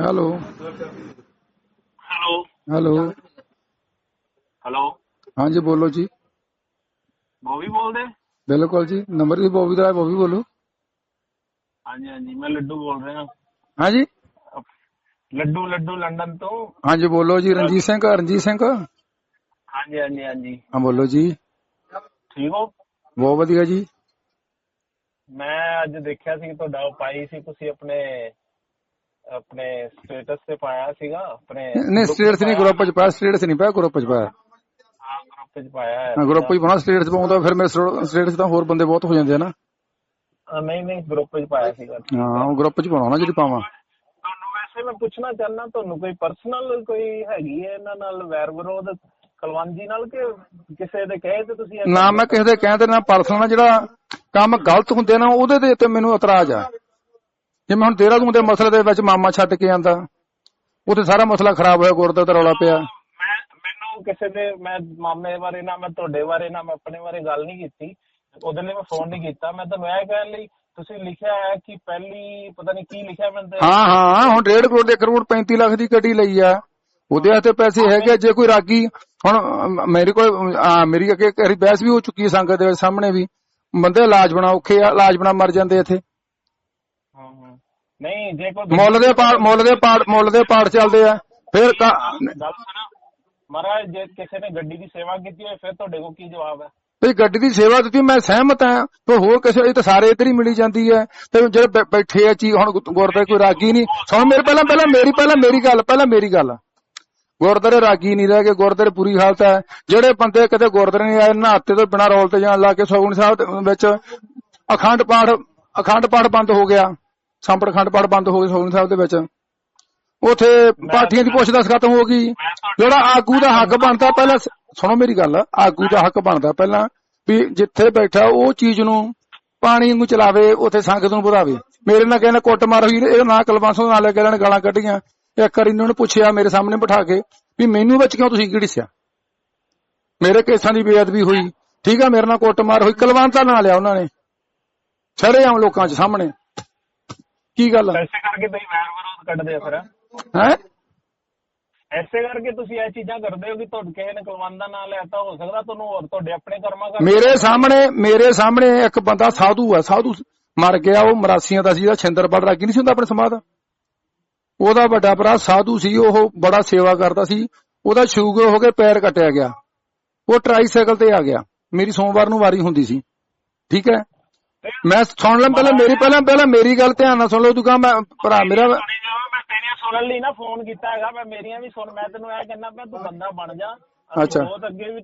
Hello hello hello hello ਹਾਂਜੀ ਬੋਲੋ ਜੀ। ਬੋਵੀ ਬੋਲਦੇ? ਬਿਲਕੁਲ ਜੀ। ਨੰਬਰ ਵੀ ਬੋਬੀ ਦਾ ਹੈ ਬੋਬੀ ਬੋਲੋ। ਹਾਂਜੀ ਹਾਂਜੀ ਮੈਂ ਲੱਡੂ ਬੋਲ ਰਿਹਾ। ਹਾਂਜੀ। ਲੱਡੂ ਲੱਡੂ ਲੰਡਨ ਤੋਂ। ਹਾਂਜੀ ਬੋਲੋ ਜੀ ਰਣਜੀਤ ਸਿੰਘ ਰਣਜੀਤ ਸਿੰਘ। ਹਾਂਜੀ ਹਾਂਜੀ ਹਾਂਜੀ। ਹਾਂ ਬੋਲੋ ਜੀ। ਠੀਕ ਹੋ? ਬਹੁਤ ਵਧੀਆ ਜੀ। ਮੈਂ ਅੱਜ ਦੇਖਿਆ ਸੀ ਤੁਹਾਡਾ ਉਹ ਪਾਈ ਸੀ ਤੁਸੀਂ ਆਪਣੇ ਆਪਣੇ ਸਟੇਟਸ ਤੇ ਪਾਇਆ ਸੀਗਾ ਆਪਣੇ ਨਹੀਂ ਸਟੇਟਸ ਨਹੀਂ ਗਰੁੱਪ ਚ ਪਾਇਆ ਸਟੇਟਸ ਨਹੀਂ ਪਾਇਆ ਗਰੁੱਪ ਚ ਪਾਇਆ। ਹਾਂ ਗਰੁੱਪ ਚ ਪਾਇਆ ਹੈ ਗਰੁੱਪ ਚ ਪਾਉਣਾ ਸਟੇਟਸ ਪਾਉਂਦਾ ਫਿਰ ਮੇਰੇ ਸਟੇਟਸ ਤਾਂ ਹੋਰ ਬੰਦੇ ਬਹੁਤ ਹੋ ਜਾਂਦੇ ਆ ਨਾ। ਨਹੀਂ ਨਹੀਂ ਗਰੁੱਪ ਚ ਪਾਇਆ ਸੀਗਾ। ਹਾਂ ਉਹ ਗਰੁੱਪ ਚ ਪਾਉਣਾ ਜਿਹੜੀ ਪਾਵਾਂ। ਤੁਹਾਨੂੰ ਵੈਸੇ ਮੈਂ ਪੁੱਛਣਾ ਚਾਹੁੰਦਾ ਤੁਹਾਨੂੰ ਕੋਈ ਪਰਸਨਲ ਕੋਈ ਹੈਗੀ ਹੈ ਇਹਨਾਂ ਨਾਲ ਵੈਰ ਵਿਰੋਧ ਕਲਵੰਜੀ ਨਾਲ ਕਿ ਕਿਸੇ ਦੇ ਕਹੇ ਤੇ ਤੁਸੀਂ ਨਾ ਮੈਂ ਕਿਸੇ ਦੇ ਕਹਿੰਦੇ ਨਾ ਪਰਸਨਲ ਜਿਹੜਾ ਕੰਮ ਗਲਤ ਹੁੰਦੇ ਨਾ ਉਹਦੇ ਤੇ ਤੇ ਮੈਨੂੰ ਇਤਰਾਜ਼ ਆ। ਜਿਵੇਂ ਹੁਣ ਦੇਹਰਾਦੂਨ ਦੇ ਮਸਲੇ ਦੇ ਵਿੱਚ ਮਾਮਾ ਛੱਡ ਕੇ ਆਂਦਾ ਉੱਥੇ ਸਾਰਾ ਮਸਲਾ ਖਰਾਬ ਹੋਇਆ ਗੁਰਦੁਆਰਾ ਦਾ ਰੌਲਾ ਪਿਆ। ਮੈਂ ਮੈਨੂੰ ਕਿਸੇ ਦੇ ਮੈਂ ਮਾਮੇ ਬਾਰੇ ਨਾ ਮੈਂ ਤੁਹਾਡੇ ਬਾਰੇ ਨਾ ਮੈਂ ਆਪਣੇ ਬਾਰੇ ਗੱਲ ਨਹੀਂ ਕੀਤੀ। ਉਹਦੇ ਲਈ ਮੈਂ ਫੋਨ ਨਹੀਂ ਕੀਤਾ। ਮੈਂ ਤੁਹਾਨੂੰ ਇਹ ਕਹਿਣ ਲਈ ਤੁਸੀਂ ਲਿਖਿਆ ਹੈ ਕਿ ਪਹਿਲੀ ਪਤਾ ਨਹੀਂ ਕੀ ਲਿਖਿਆ ਮੈਂ ਹਾਂ ਹਾਂ ਹੁਣ 1.5 ਕਰੋੜ ਦੇ ਕਰੋੜ 35 ਲੱਖ ਦੀ ਗੱਡੀ ਲਈ ਆ। ਉਹਦੇ ਹੱਥੇ ਪੈਸੇ ਹੈਗੇ ਜੇ ਕੋਈ ਰਾਗੀ ਹੁਣ ਮੇਰੇ ਕੋਲ ਮੇਰੀ ਅੱਗੇ ਇੱਕ ਵਾਰੀ ਬਹਿਸ ਵੀ ਹੋ ਚੁੱਕੀ ਹੈ ਸੰਗਤ ਦੇ ਸਾਹਮਣੇ ਵੀ। ਬੰਦੇ ਇਲਾਜ ਬਣਾ ਔਖੇ ਆ ਇਲਾਜ ਬਣਾ ਮਰ ਜਾਂਦੇ ਇੱਥੇ। ਨਹੀਂ ਜੇ ਕੋਈ ਮੁੱਲ ਦੇ ਪਾੜ ਮੁੱਲ ਦੇ ਪਾੜ ਮੁੱਲ ਦੇ ਪਾੜ ਚੱਲਦੇ ਆ। ਫਿਰ ਕਾ- ਗੱਲ ਸੁਣੋ। ਮਹਾਰਾਜ ਜੇ ਕਿਸੇ ਨੇ ਗੱਡੀ ਦੀ ਸੇਵਾ ਕੀਤੀ ਹੋਵੇ ਫਿਰ ਤੁਹਾਡੇ ਕੋਲ ਕੀ ਜਵਾਬ ਹੈ? ਵੀ ਗੱਡੀ ਦੀ ਸੇਵਾ ਦਿੱਤੀ ਮੈਂ ਸਹਿਮਤ ਹਾਂ। ਪਰ ਹੋਰ ਕਿਸੇ ਇਹ ਤਾਂ ਸਾਰੇ ਇੱਧਰ ਹੀ ਮਿਲੀ ਜਾਂਦੀ ਹੈ। ਤੇ ਜਿਹੜੇ ਬੈ- ਬੈਠੇ ਆ ਚੀ ਹੁਣ ਗੁ- ਗੁਰਦੁਆਰੇ ਕੋਈ ਰਾਗੀ ਨਹੀਂ। ਸੁਣ ਮੇਰੇ ਪਹਿਲਾਂ ਪਹਿਲਾਂ ਮੇਰੀ ਪਹਿਲਾਂ ਮੇਰੀ ਗੱਲ ਪਹਿਲਾਂ ਮੇਰੀ ਗੱਲ। ਗੁਰਦੁਆਰੇ ਰਾਗੀ ਨਹੀਂ ਰਹਿ ਗਏ ਗੁਰਦੁਆਰੇ ਪੂਰੀ ਹਾਲਤ ਹੈ। ਜਿਹੜੇ ਬੰਦੇ ਕਦੇ ਗੁਰਦੁਆਰੇ ਨਹੀਂ ਆਏ ਨਹਾਤੇ ਤੋਂ ਬਿਨਾਂ ਰੋਲ ਤੇ ਜਾਣ ਲਾ ਕੇ ਸੋਗਣ ਸਾਹਿਬ ਵਿੱਚ ਅਖੰਡ ਪਾਠ ਅਖੰਡ ਪਾਠ ਬੰਦ ਹੋ ਗਿਆ। ਸੰਪੜ ਅਖੰਡ ਪਾਠ ਬੰਦ ਹੋ ਗਏ ਸੋਗਣ ਸਾਹਿਬ ਦੇ ਵਿੱਚ। ਉਥੇ ਪਾਠੀਆਂ ਦੀ ਪੁੱਛਦਾਸ ਖਤਮ ਹੋ ਗਈ। ਜਿਹੜਾ ਆਗੂ ਦਾ ਹੱਕ ਬਣਦਾ ਪਹਿਲਾਂ ਸੁਣੋ ਮੇਰੀ ਗੱਲ ਆਗੂ ਦਾ ਹੱਕ ਬਣਦਾ ਪਹਿਲਾਂ ਵੀ ਜਿੱਥੇ ਬੈਠਾ ਉਹ ਚੀਜ਼ ਨੂੰ ਪਾਣੀ ਨੂੰ ਚਲਾਵੇ ਉਥੇ ਸੰਗਤ ਨੂੰ ਵਧਾਵੇ। ਮੇਰੇ ਨਾਲ ਕਹਿੰਦਾ ਕੁੱਟ ਮਾਰ ਹੋਈ ਇਹ ਨਾ ਕਲਵਾਂਸੋਂ ਨਾਲ ਲੈ ਨੇ ਗਾਲਾਂ ਕੱਢੀਆਂ। ਇੱਕ ਵਾਰ ਇਹਨਾਂ ਨੂੰ ਪੁੱਛਿਆ ਮੇਰੇ ਸਾਹਮਣੇ ਬਿਠਾ ਕੇ ਵੀ ਮੈਨੂੰ ਵਿੱਚ ਕਿਉਂ ਤੁਸੀਂ ਕਿਹੜਿਆ ਮੇਰੇ ਕੇਸਾਂ ਦੀ ਬੇਅਦਬੀ ਹੋਈ। ਠੀਕ ਆ ਮੇਰੇ ਨਾਲ ਕੁੱਟ ਮਾਰ ਹੋਈ ਕਲਵਾਂਤਾ ਨਾਂ ਲਿਆ ਉਹਨਾਂ ਨੇ। ਛੜੇ ਆਮ ਲੋਕਾਂ 'ਚ ਸਾਹਮਣੇ। ਕੀ ਗੱਲ ਐਸੇ ਕਰਕੇ ਤੁਸੀਂ ਵੈਰ ਵਿਰੋਧ ਕੱਢਦੇ ਆ ਫਿਰ। ਹੈ? ਐਸੇ ਕਰਕੇ ਤੁਸੀਂ ਇਹ ਚੀਜ਼ਾਂ ਕਰਦੇ ਹੋ ਕਿ ਤੁਹਾਡੇ ਕਿਸੇ ਨੇ ਕੁਲਵੰਤ ਦਾ ਨਾਮ ਲੈਤਾ ਹੋ ਸਕਦਾ ਤੁਹਾਨੂੰ ਹੋਰ ਤੁਹਾਡੇ ਆਪਣੇ ਕਰਮਾਂ ਕਰ ਮੇਰੇ ਸਾਹਮਣੇ ਮੇਰੇ ਸਾਹਮਣੇ ਇੱਕ ਬੰਦਾ ਸਾਧੂ ਆ ਸਾਧੂ ਮਰ ਗਿਆ ਉਹ ਮਰਾਸੀਆਂ ਦਾ ਸੀ ਜਿਹਦਾ ਛਿੰਦਰਪੜ ਰਾਗੀ ਨਹੀਂ ਸੀ ਹੁੰਦਾ ਆਪਣੇ ਸਮਾਧ ਉਹਦਾ ਵੱਡਾ ਭਰਾ ਸਾਧੂ ਸੀ ਉਹ ਬੜਾ ਸੇਵਾ ਕਰਦਾ ਸੀ ਉਹਦਾ ਸ਼ੂਗਰ ਹੋ ਕੇ ਪੈਰ ਕੱਟਿਆ ਗਿਆ। ਉਹ ਟਰਾਈਸਾਈਕਲ ਤੇ ਆ ਗਿਆ। ਮੇਰੀ ਸੋਮਵਾਰ ਨੂੰ ਵਾਰੀ ਹੁੰਦੀ ਸੀ। ਠੀਕ ਹੈ? ਮੈਂ ਸੁਣ ਲਾਂ ਪਹਿਲਾਂ ਮੇਰੀ ਪਹਿਲਾਂ ਪਹਿਲਾਂ ਮੇਰੀ ਗੱਲ ਧਿਆਨ ਨਾਲ ਸੁਣ ਲਓ ਤੂੰ ਕਹਾਂ ਮੈਂ ਭਰਾ ਮੇਰਾ ਮੈਂ ਤੇਰੀਆਂ ਸੁਣਨ ਲਈ ਨਾ ਫੋਨ ਕੀਤਾ ਹੈਗਾ ਮੈਂ ਮੇਰੀਆਂ ਵੀ ਸੁਣ ਮੈਂ ਤੈਨੂੰ ਇਹ ਕਹਿੰਦਾ ਪਿਆ ਤੂੰ ਬੰਦਾ ਬਣ ਜਾ। ਅੱਛਾ। ਬਹੁਤ ਅੱਗੇ ਵੀ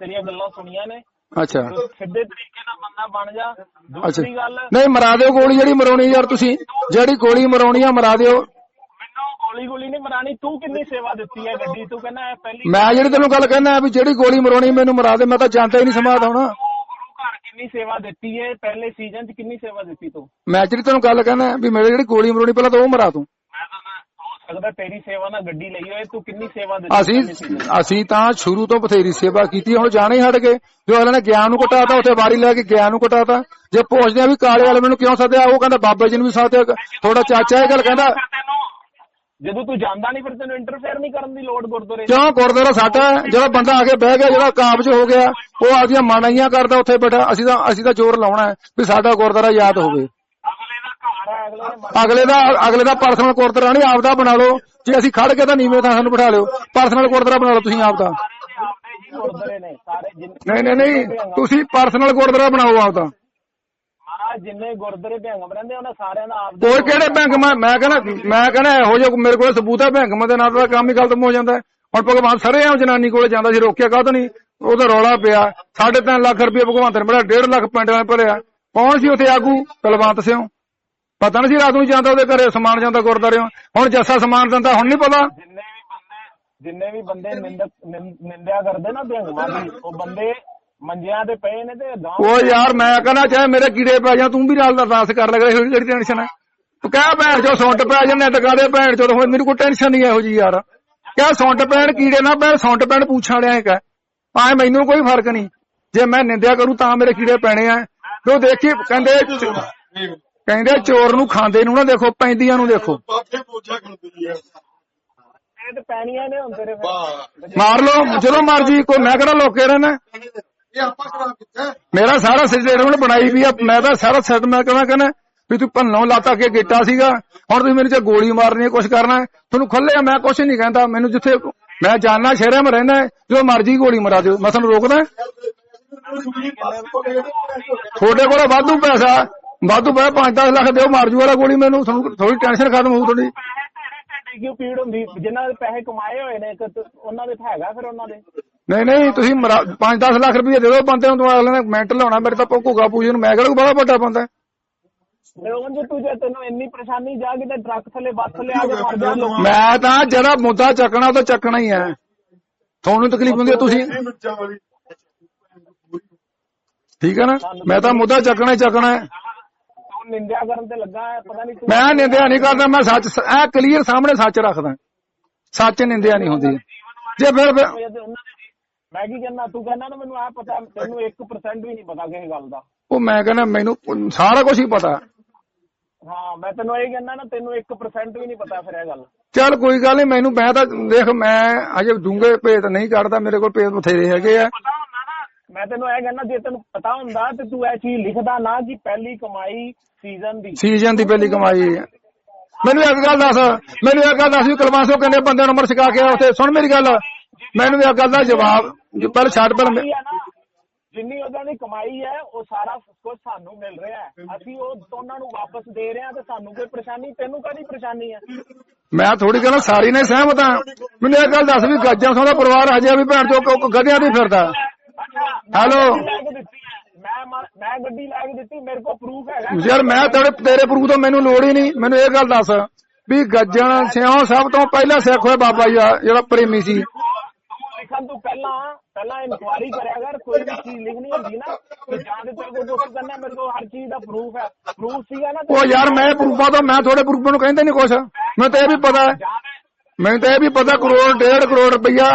ਤੇਰੀਆਂ ਗੱਲਾਂ ਸੁਣੀਆਂ ਨੇ। ਅੱਛਾ। ਸਿੱਧੇ ਤਰੀਕੇ ਨਾਲ ਬੰਦਾ ਬਣ ਜਾ। ਦੂਸਰੀ ਗੱਲ ਨਹੀਂ ਮਰਾ ਦਿਓ ਗੋਲੀ ਜਿਹੜੀ ਮਰਾਉਣੀ ਯਾਰ ਤੁਸੀਂ। ਜਿਹੜੀ ਗੋਲੀ ਮਰਾਉਣੀ ਆ ਮਰਾ ਦਿਓ। ਮੈਨੂੰ ਗੋਲੀ ਗੋਲੀ ਨਹੀਂ ਮਰਾਣੀ ਤੂੰ ਕਿੰਨੀ ਸੇਵਾ ਦਿੱਤੀ ਹੈ ਗੱਡੀ? ਤੂੰ ਕਹਿੰਦਾ ਪਹਿਲੀ ਮੈਂ ਜਿਹੜੀ ਤੈਨੂੰ ਗੱਲ ਕਹਿਣਾ ਵੀ ਜਿਹੜੀ ਗੋਲੀ ਮਰਾਉਣੀ ਮੈਨੂੰ ਮਰਾ ਦੇ ਮੈਂ ਤਾਂ ਜਾਂਦਾ ਹੀ ਨਹੀਂ ਸਮਾਧ ਹੁਣ। ਘਰ ਕਿੰਨੀ ਸੇਵਾ ਦਿੱਤੀ ਹੈ? ਪਹਿਲੇ ਸੀਜ਼ਨ 'ਚ ਕਿੰਨੀ ਸੇਵਾ ਦਿੱਤੀ ਤੂੰ? ਮੈਂ ਜਿਹੜੀ ਤੈਨੂੰ ਗੱਲ ਕਹਿਣਾ ਵੀ ਮੇਰੇ ਜਿਹੜੀ ਗੋਲੀ ਮਰਾਉਣੀ ਪਹਿਲਾਂ ਤਾਂ ਉਹ ਮਰਾ ਤੂੰ। ਮੈਂ ਤਾਂ ਹੋ ਸਕਦਾ ਤੇਰੀ ਸੇਵਾ ਨਾਲ ਗੱਡੀ ਲਈ ਹੋਏ ਤੂੰ ਕਿੰਨੀ ਸੇਵਾ ਦਿੱਤੀ ਅਸੀਂ ਪਹਿਲੇ season 'ਚ? ਅਸੀਂ ਤਾਂ ਸ਼ੁਰੂ ਤੋਂ ਬਥੇਰੀ ਸੇਵਾ ਕੀਤੀ ਹੁਣ ਜਾਣੇ ਹੀ ਹਟ ਗਏ। ਜੋ ਅਗਲੇ ਨੇ ਗਿਆਨ ਨੂੰ ਘਟਾਤਾ ਉੱਥੇ ਵਾਰੀ ਲੈ ਕੇ ਗਿਆਨ ਨੂੰ ਘਟਾਤਾ। ਜੇ ਪੁੱਛਦੇ ਆ ਵੀ ਕਾਲੇ ਵਾਲੇ ਮੈਨੂੰ ਕਿਉਂ ਸੱਦਿਆ ਉਹ ਕਹਿੰਦਾ ਬਾਬਾ ਜੀ ਨੂੰ ਵੀ ਸੱਦਿਆ। ਥੋੜਾ ਚਾਚਾ ਇਹ ਗੱਲ ਕਹਿੰਦਾ ਜਦੋਂ ਤੂੰ ਜਾਂਦਾ ਨਹੀਂ ਫਿਰ ਤੈਨੂੰ ਇੰਟਰਫੇਅਰ ਨਹੀਂ ਕਰਨ ਦੀ ਲੋੜ ਗੁਰਦੁਆਰੇ। ਕਿਉਂ? ਗੁਰਦੁਆਰਾ ਸਾਡਾ ਜਿਹੜਾ ਬੰਦਾ ਆ ਕੇ ਬਹਿ ਗਿਆ ਜਿਹੜਾ ਕਾਬਜ ਹੋ ਗਿਆ ਉਹ ਆਪਦੀਆਂ ਮਨਾਈਆਂ ਕਰਦਾ ਉੱਥੇ ਬੈਠਾ। ਅਸੀਂ ਤਾਂ ਅਸੀਂ ਤਾਂ ਜ਼ੋਰ ਲਾਉਣਾ ਵੀ ਸਾਡਾ ਗੁਰਦੁਆਰਾ ਯਾਦ ਹੋਵੇ। ਅਗਲੇ ਦਾ ਅਗਲੇ ਦਾ ਅਗਲੇ ਦਾ ਪਰਸਨਲ ਗੁਰਦੁਆਰਾ ਨਹੀਂ ਆਪਦਾ ਬਣਾ ਲਓ। ਜੇ ਅਸੀਂ ਖੜ ਕੇ ਤਾਂ ਨੀਵੇਂ ਥਾਂ ਸਾਨੂੰ ਬਿਠਾ ਲਿਓ। ਪਰਸਨਲ ਗੁਰਦੁਆਰਾ ਬਣਾ ਲਓ ਤੁਸੀਂ ਆਪਦਾ। ਨਹੀਂ ਨਹੀਂ ਨਹੀਂ ਤੁਸੀਂ ਪਰਸਨਲ ਗੁਰਦੁਆਰਾ ਬਣਾਓ ਆਪਦਾ। ਮਹਾਰਾਜ ਜਿੰਨੇ ਗੁਰਦੁਆਰੇ ਭੰਗ ਰਹਿੰਦੇ ਉਹਨਾਂ ਸਾਰਿਆਂ ਦਾ ਆਪਦਾ ਹੋਰ ਕਿਹੜੇ ਬੈਂਕ ਮੈਂ ਮੈਂ ਕਹਿੰਦਾ ਮੈਂ ਕਹਿੰਦਾ ਇਹੋ ਜਿਹਾ ਮੇਰੇ ਕੋਲ ਸਬੂਤ ਹੈ ਬੈਂਕ ਦੇ ਨਾਲ ਦਾ ਕੰਮ ਹੀ ਖਤਮ ਹੋ ਜਾਂਦਾ ਹੈ। ਹੁਣ ਭਗਵਾਨ ਸਰੇ ਆਮ ਜਨਾਨੀ ਕੋਲੇ ਜਾਂਦਾ ਸੀ ਰੋਕਿਆ ਕਾਹਤੋਂ ਨਹੀਂ? ਉਹਦਾ ਰੌਲਾ ਪਿਆ। 3.5 ਲੱਖ ਰੁਪਏ ਭਗਵੰਤ ਨੇ ਬੜਾ 1.5 ਲੱਖ ਪਿੰਡ ਨੇ ਭਰਿਆ। ਕੌਣ ਸੀ ਉੱਥੇ ਆਗੂ? ਕਲਵੰਤ ਸਿੰਘ। ਪਤਾ ਨਹੀਂ ਸੀ ਰਾਤ ਨੂੰ ਜਾਂਦਾ ਉਹਦੇ ਘਰੇ ਸਮਾਨ ਜਾਂਦਾ ਗੁਰਦਾਰਿਓਂ ਹੁਣ ਜੱਸਾ ਸਮਾਨ ਦਿੰਦਾ ਹੁਣ ਨਹੀਂ ਪਤਾ। ਜਿੰਨੇ ਵੀ ਬੰਦੇ ਜਿੰਨੇ ਵੀ ਬੰਦੇ ਨਿੰਦਕ ਨਿੰ- ਨਿੰਦਿਆ ਕਰਦੇ ਨਾ ਭੰਗਾਂ ਦੀ ਉਹ ਬੰਦੇ ਮੰਜਿਆਂ ਤੇ ਪਏ ਨੇ ਤੇ ਉਹ ਯਾਰ ਮੈਂ ਕਹਿੰਦਾ ਚਾਹੇ ਮੇਰੇ ਕੀੜੇ ਪੈ ਜਾ ਤੂੰ ਵੀ ਨਾਲ ਅਰਦਾਸ ਕਰ ਲੈ ਕਰੇ ਜਿਹੜੀ ਟੈਨਸ਼ਨ ਹੈ? ਤੂੰ ਕਹਿ ਭੈਣ ਜੋ ਸੁੰਟ ਪੈ ਜਾਂਦੇ ਟਕਾਦੇ ਭੈਣ ਚੋ? ਮੈਨੂੰ ਕੋਈ ਟੈਨਸ਼ਨ ਨਹੀਂ ਇਹੋ ਜੀ ਯਾਰ। ਕਹਿ ਸੁੰਟ ਪੈਣ ਕੀੜੇ ਨਾ ਪੈਣ ਸੁੰਟ ਪੈਣ ਪੂਛਾਂ ਲਿਆ ਕਹਿ ਆਏ ਮੈਨੂੰ ਕੋਈ ਫ਼ਰਕ ਨਹੀਂ। ਜੇ ਮੈਂ ਨਿੰਦਿਆ ਕਰੂੰ ਤਾਂ ਮੇਰੇ ਕੀੜੇ ਪੈਣੇ ਆ। ਤੂੰ ਦੇਖੀ ਕਹਿੰਦੇ ਕਹਿੰਦੇ ਚੋਰ ਨੂੰ ਖਾਂਦੇ ਨੂੰ ਨਾ ਦੇਖੋ ਪੈਂਦੀਆਂ ਨੂੰ ਦੇਖੋ। ਹੈ ਇਹ ਤੇ ਪੈਣੀਆਂ ਨੇ ਹੁਣ ਤੇਰੇ ਫਿਰ। ਵਾਹ। ਮਾਰ ਲਓ ਜਦੋਂ ਮਰਜ਼ੀ ਕੋਈ ਮੈਂ ਕਿਹੜਾ ਲੋਕੇ ਰਹਿਣਾ ਇਹ ਆਪਾਂ ਖਰਾਬ ਕੀਤਾ ਮੇਰਾ ਸਾਰਾ ਸਟੇਟਮੈਂਟ ਬਣਾਈ ਵੀ ਆ ਮੈਂ ਤਾਂ ਸਾਰਾ ਸੈਟ ਮੈਂ ਕਹਿੰਦਾ ਕਹਿੰਦਾ ਵੀ ਤੂੰ ਭੰਨੋਂ ਲਾਤਾ ਕੇ ਗਿੱਟਾ ਸੀਗਾ ਹੁਣ ਤੁਸੀਂ ਮੇਰੇ ਚ ਗੋਲੀ ਮਾਰਨੀ ਹੈ ਕੁਝ ਕਰਨਾ ਤੁਹਾਨੂੰ ਖੁੱਲੇ ਮੈਂ ਕੁਝ ਨਹੀਂ ਕਹਿੰਦਾ ਮੈਨੂੰ ਜਿੱਥੇ ਮੈਂ ਜਾਨਣਾ ਸ਼ਹਿਰਾਂ ਮੈਂ ਰਹਿਣਾ ਹੈ, ਜੋ ਮਰਜ਼ੀ ਗੋਲੀ ਮਰਾ ਦਿਓ ਮੈਂ ਤੁਹਾਨੂੰ ਰੋਕਦਾ ਤੁਹਾਡੇ ਕੋਲ ਵਾਧੂ ਪੈਸਾ ਵਾਧੂ ਪੈਸਾ 5-10 ਲੱਖ ਦਿਓ ਮਾਰ ਜੂ ਵਾਲਾ ਗੋਲੀ ਮੈਨੂੰ ਤੁਹਾਨੂੰ ਥੋੜੀ ਟੈਨਸ਼ਨ ਖਤਮ ਹੋਊ ਤੁਹਾਡੀ ਕਿਉਂ ਪੀੜ ਹੁੰਦੀ? ਜਿਨ੍ਹਾਂ ਦੇ ਪੈਸੇ ਕਮਾਏ ਹੋਏ ਨੇ ਇੱਕ ਤੇ ਉਹਨਾਂ ਦੇ ਤਾਂ ਹੈਗਾ ਫਿਰ ਉਹਨਾਂ ਦੇ। ਨਹੀਂ ਨਹੀਂ ਤੁਸੀਂ 5-10 ਲੱਖ ਰੁਪਏ ਦੇ ਦਿਓ ਬੰਦੇ ਨੂੰ ਤੁਹਾਨੂੰ ਅਗਲੇ ਨੇ ਮਿੰਟ ਲਾਉਣਾ ਮੇਰੇ ਤਾਂ ਭੁੱਗਾ ਪੂਜੇ ਨੂੰ ਮੈਂ ਕਿਹੜਾ ਬੜਾ ਵੱਡਾ ਬੰਦਾ? ਤੇ ਉਂਝ ਤੂੰ ਜੇ ਤੈਨੂੰ ਇੰਨੀ ਪਰੇਸ਼ਾਨੀ ਜਾ ਕਿਤੇ ਟਰੱਕ ਥੱਲੇ ਬੱਸ ਥੱਲੇ ਆ ਕੇ ਮਰ ਜਾ ਲੋਕ ਮੈਂ ਤਾਂ ਜਿਹੜਾ ਮੁੱਦਾ ਚੱਕਣਾ ਉਹ ਤਾਂ ਚੱਕਣਾ ਹੀ ਹੈ। ਤੁਹਾਨੂੰ ਤਕਲੀਫ ਹੁੰਦੀ ਹੈ ਤੁਸੀਂ ਠੀਕ ਹੈ ਨਾ? ਮੈਂ ਤਾਂ ਮੁੱਦਾ ਚੱਕਣਾ ਹੀ ਚੱਕਣਾ ਹੈ। ਤੂੰ ਨਿੰਦਿਆ ਕਰਨ ਤੇ ਲੱਗਾ ਹੈ ਪਤਾ ਨਹੀਂ ਤੂੰ ਮੈਂ ਨਿੰਦਿਆ ਨਹੀਂ ਕਰਦਾ ਮੈਂ ਸੱਚ ਐ ਕਲੀਅਰ ਸਾਹਮਣੇ ਸੱਚ ਰੱਖਦਾ। ਸੱਚ ਨਿੰਦਿਆ ਨਹੀਂ ਹੁੰਦੀ। ਜੇ ਫਿਰ ਮੈਂ ਕੀ ਕਹਿੰਦਾ ਤੂੰ ਕਹਿੰਦਾ ਨਾ ਮੈਨੂੰ ਆ ਪਤਾ ਤੈਨੂੰ 1% ਵੀ ਨਹੀਂ ਪਤਾ ਕਿਸੇ ਗੱਲ ਦਾ। ਉਹ ਮੈਂ ਕਹਿੰਦਾ ਮੈਨੂੰ ਸਾਰਾ ਕੁਝ ਹੀ ਪਤਾ। ਹਾਂ ਮੈਂ ਤੈਨੂੰ ਇਹ ਕਹਿੰਦਾ ਨਾ ਤੈਨੂੰ 1% ਵੀ ਨਹੀਂ ਪਤਾ ਫਿਰ ਇਹ ਗੱਲ। ਚੱਲ ਕੋਈ ਗੱਲ ਨਹੀਂ ਮੈਨੂੰ ਮੈਂ ਤਾਂ ਦੇਖ ਮੈਂ ਅਜੇ ਡੂੰਘੇ ਭੇਤ ਨਹੀਂ ਕੱਢਦਾ ਮੇਰੇ ਕੋਲ ਭੇਤ ਬਥੇਰੇ ਹੈਗੇ ਆ। ਮੈਂ ਤੈਨੂੰ ਇਹ ਕਹਿੰਦਾ ਜੇ ਤੈਨੂੰ ਪਤਾ ਹੁੰਦਾ ਤੇ ਤੂੰ ਇਹ ਚੀਜ਼ ਲਿਖਦਾ ਨਾ ਕਿ ਪਹਿਲੀ ਕਮਾਈ ਸੀਜ਼ਨ ਦੀ। ਸੀਜ਼ਨ ਦੀ ਪਹਿਲੀ ਕਮਾਈ। ਮੈਨੂੰ ਇੱਕ ਗੱਲ ਦੱਸ ਮੈਨੂੰ ਇੱਕ ਗੱਲ ਦੱਸ ਵੀ ਕਲਮਾਸੋ ਕਿੰਨੇ ਬੰਦਿਆਂ ਨੂੰ ਉਮਰ ਸਿਖਾ ਕੇ ਉੱਥੇ। ਸੁਣ ਮੇਰੀ ਗੱਲ। ਮੈਨੂੰ ਇਹ ਗੱਲ ਦਾ ਜਵਾਬ ਪਹਿਲ ਛੱਡ ਨਾ ਜਿੰਨੀ ਉਹਨਾਂ ਦੀ ਕਮਾਈ ਹੈ ਉਹ ਸਾਰਾ ਕੁਝ ਸਾਨੂੰ ਮਿਲ ਰਿਹਾ ਹੈ। ਅਸੀਂ ਉਹ ਉਹਨਾਂ ਨੂੰ ਵਾਪਸ ਦੇ ਰਹੇ ਹਾਂ ਤੇ ਸਾਨੂੰ ਕੋਈ ਪਰੇਸ਼ਾਨੀ ਤੈਨੂੰ ਕਾਹਦੀ ਪਰੇਸ਼ਾਨੀ ਹੈ? ਮੈਂ ਥੋੜੀ ਗੱਲ ਸਾਰੀ ਨੇ ਸਹਿਮਤ ਹਾਂ। ਮੈਨੂੰ ਇਹ ਗੱਲ ਦੱਸ ਵੀ ਗੱਜਾਂ ਸੋਂ ਦਾ ਪਰਿਵਾਰ ਹਜੇ ਵੀ ਭੈਣ ਚੋਂ ਗਧਿਆਂ ਦੀ ਫਿਰਦਾ। ਹੈਲੋ। ਮੈਂ ਗੱਡੀ ਲੈ ਕੇ ਦਿੱਤੀ ਮੇਰੇ ਕੋਲ ਪ੍ਰੂਫ ਹੈਗਾ। ਯਾਰ ਮੈਂ ਤੇਰੇ ਤੇਰੇ ਪ੍ਰੂਫ ਤੋਂ ਮੈਨੂੰ ਲੋੜ ਹੀ ਨਹੀਂ। ਮੈਨੂੰ ਇਹ ਗੱਲ ਦੱਸ ਵੀ ਗੱਜਣ ਸਿਉਂ ਸਭ ਤੋਂ ਪਹਿਲਾਂ ਸਿੱਖ ਹੋਇਆ ਬਾਬਾ ਜੀ ਜਿਹੜਾ ਪ੍ਰੇਮੀ ਸੀ। ਲਿਖਣ ਤੋਂ ਪਹਿਲਾਂ ਪਹਿਲਾਂ ਇਨਕੁਆਰੀ ਕਰਿਆ ਕਰ ਕੋਈ ਵੀ ਚੀਜ਼ ਲਿਖਣੀ ਹੁੰਦੀ ਨਾ ਤੇ ਜਾਂ ਤੇ ਤੇਰੇ ਕੋਲ ਕੁਝ ਕਰਨਾ ਮੇਰੇ ਕੋਲ ਹਰ ਚੀਜ਼ ਦਾ ਪ੍ਰੂਫ ਹੈ। ਪ੍ਰੂਫ ਸੀਗਾ ਨਾ ਉਹ ਯਾਰ ਮੈਂ ਪ੍ਰੂਫਾਂ ਤੋਂ ਮੈਂ ਤੁਹਾਡੇ ਪ੍ਰੂਫਾਂ ਨੂੰ ਕਹਿੰਦੇ ਨਹੀਂ ਕੁਛ। ਮੈਨੂੰ ਤਾਂ ਇਹ ਵੀ ਪਤਾ ਹੈ। ਮੈਨੂੰ ਤਾਂ ਇਹ ਵੀ ਪਤਾ ਕਰੋੜ ਡੇਢ ਕਰੋੜ ਰੁਪਈਆ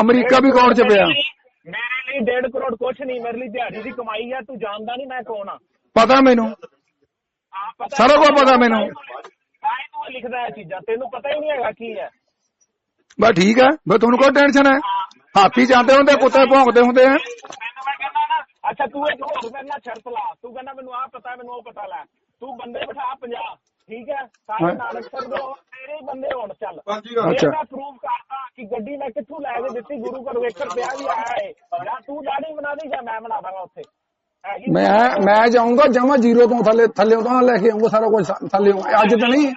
ਅਮਰੀਕਾ ਵੀ ਅਕਾਊਂਟ 'ਚ ਪਿਆ। ਮੇਰੇ ਲਈ 1.5 ਕਰੋੜ ਕੁਛ ਨਹੀਂ ਮੇਰੇ ਲਈ ਦਿਹਾੜੀ ਦੀ ਕਮਾਈ ਹੈ ਤੂੰ ਜਾਣਦਾ ਨਹੀਂ ਮੈਂ ਕੌਣ ਆ। ਪਤਾ ਮੈਨੂੰ। ਹਾਂ, ਸਾਰਾ ਕੁਝ ਪਤਾ ਮੈਨੂੰ। ਤਾਂ ਹੀ ਤੂੰ ਲਿਖਦਾ ਇਹ ਚੀਜ਼ਾਂ ਤੈਨੂੰ ਪਤਾ ਹੀ ਨਹੀਂ ਹੈਗਾ ਕੀ ਹੈ। ਬਸ ਠੀਕ ਹੈ ਬਸ ਤੁਹਾਨੂੰ ਕੋਈ ਟੈਨਸ਼ਨ ਹੈ? ਹਾਥੀ ਜਾਂਦੇ ਹੁੰਦੇ ਕੁੱਤੇ ਭੌਂਕਦੇ ਹੁੰਦੇ ਆ। ਮੈਂ ਕਹਿੰਦਾ ਨਾ ਅੱਛਾ ਤੂੰ ਇੱਕ ਹੋਰ ਮੇਰੇ ਨਾਲ ਸ਼ਰਤ ਲਾ। ਤੂੰ ਕਹਿੰਦਾ ਮੈਨੂੰ ਆਹ ਪਤਾ ਮੈਨੂੰ ਉਹ ਪਤਾ ਲੈ। ਤੂੰ ਬੰਦੇ ਬਿਠਾ 50 ਠੀਕ ਹੈ? ਸਾਰੇ। ਨਾਨਕ ਸਰ ਦੇ ਤੇਰੇ ਹੀ ਬੰਦੇ ਹੋਣ ਚੱਲ। ਅੱਛਾ। ਮੈਂ ਪ੍ਰੂਫ ਕਰਦਾ ਕਿ ਗੱਡੀ ਮੈਂ ਕਿੱਥੋਂ ਲੈ ਕੇ ਦਿੱਤੀ ਗੁਰੂ ਘਰ 1 ਰੁਪਿਆ ਵੀ ਆਇਆ ਹੈ ਜਾਂ ਤੂੰ ਦਾੜੀ ਬਣਾ ਦੇ ਜਾਂ ਮੈਂ ਬਣਾ ਦਾਂਗਾ ਉੱਥੇ। ਹੈਗੀ ਮੈਂ ਮੈਂ ਜਾਊਂਗਾ ਜਮਾ ਜ਼ੀਰੋ ਤੋਂ ਥੱਲੇ ਥੱਲੇ ਤੋਂ ਲੈ ਕੇ ਆਉਂਗਾ ਸਾਰਾ ਕੁਝ ਥੱਲੇ। ਅੱਜ ਤਾਂ ਨਹੀਂ।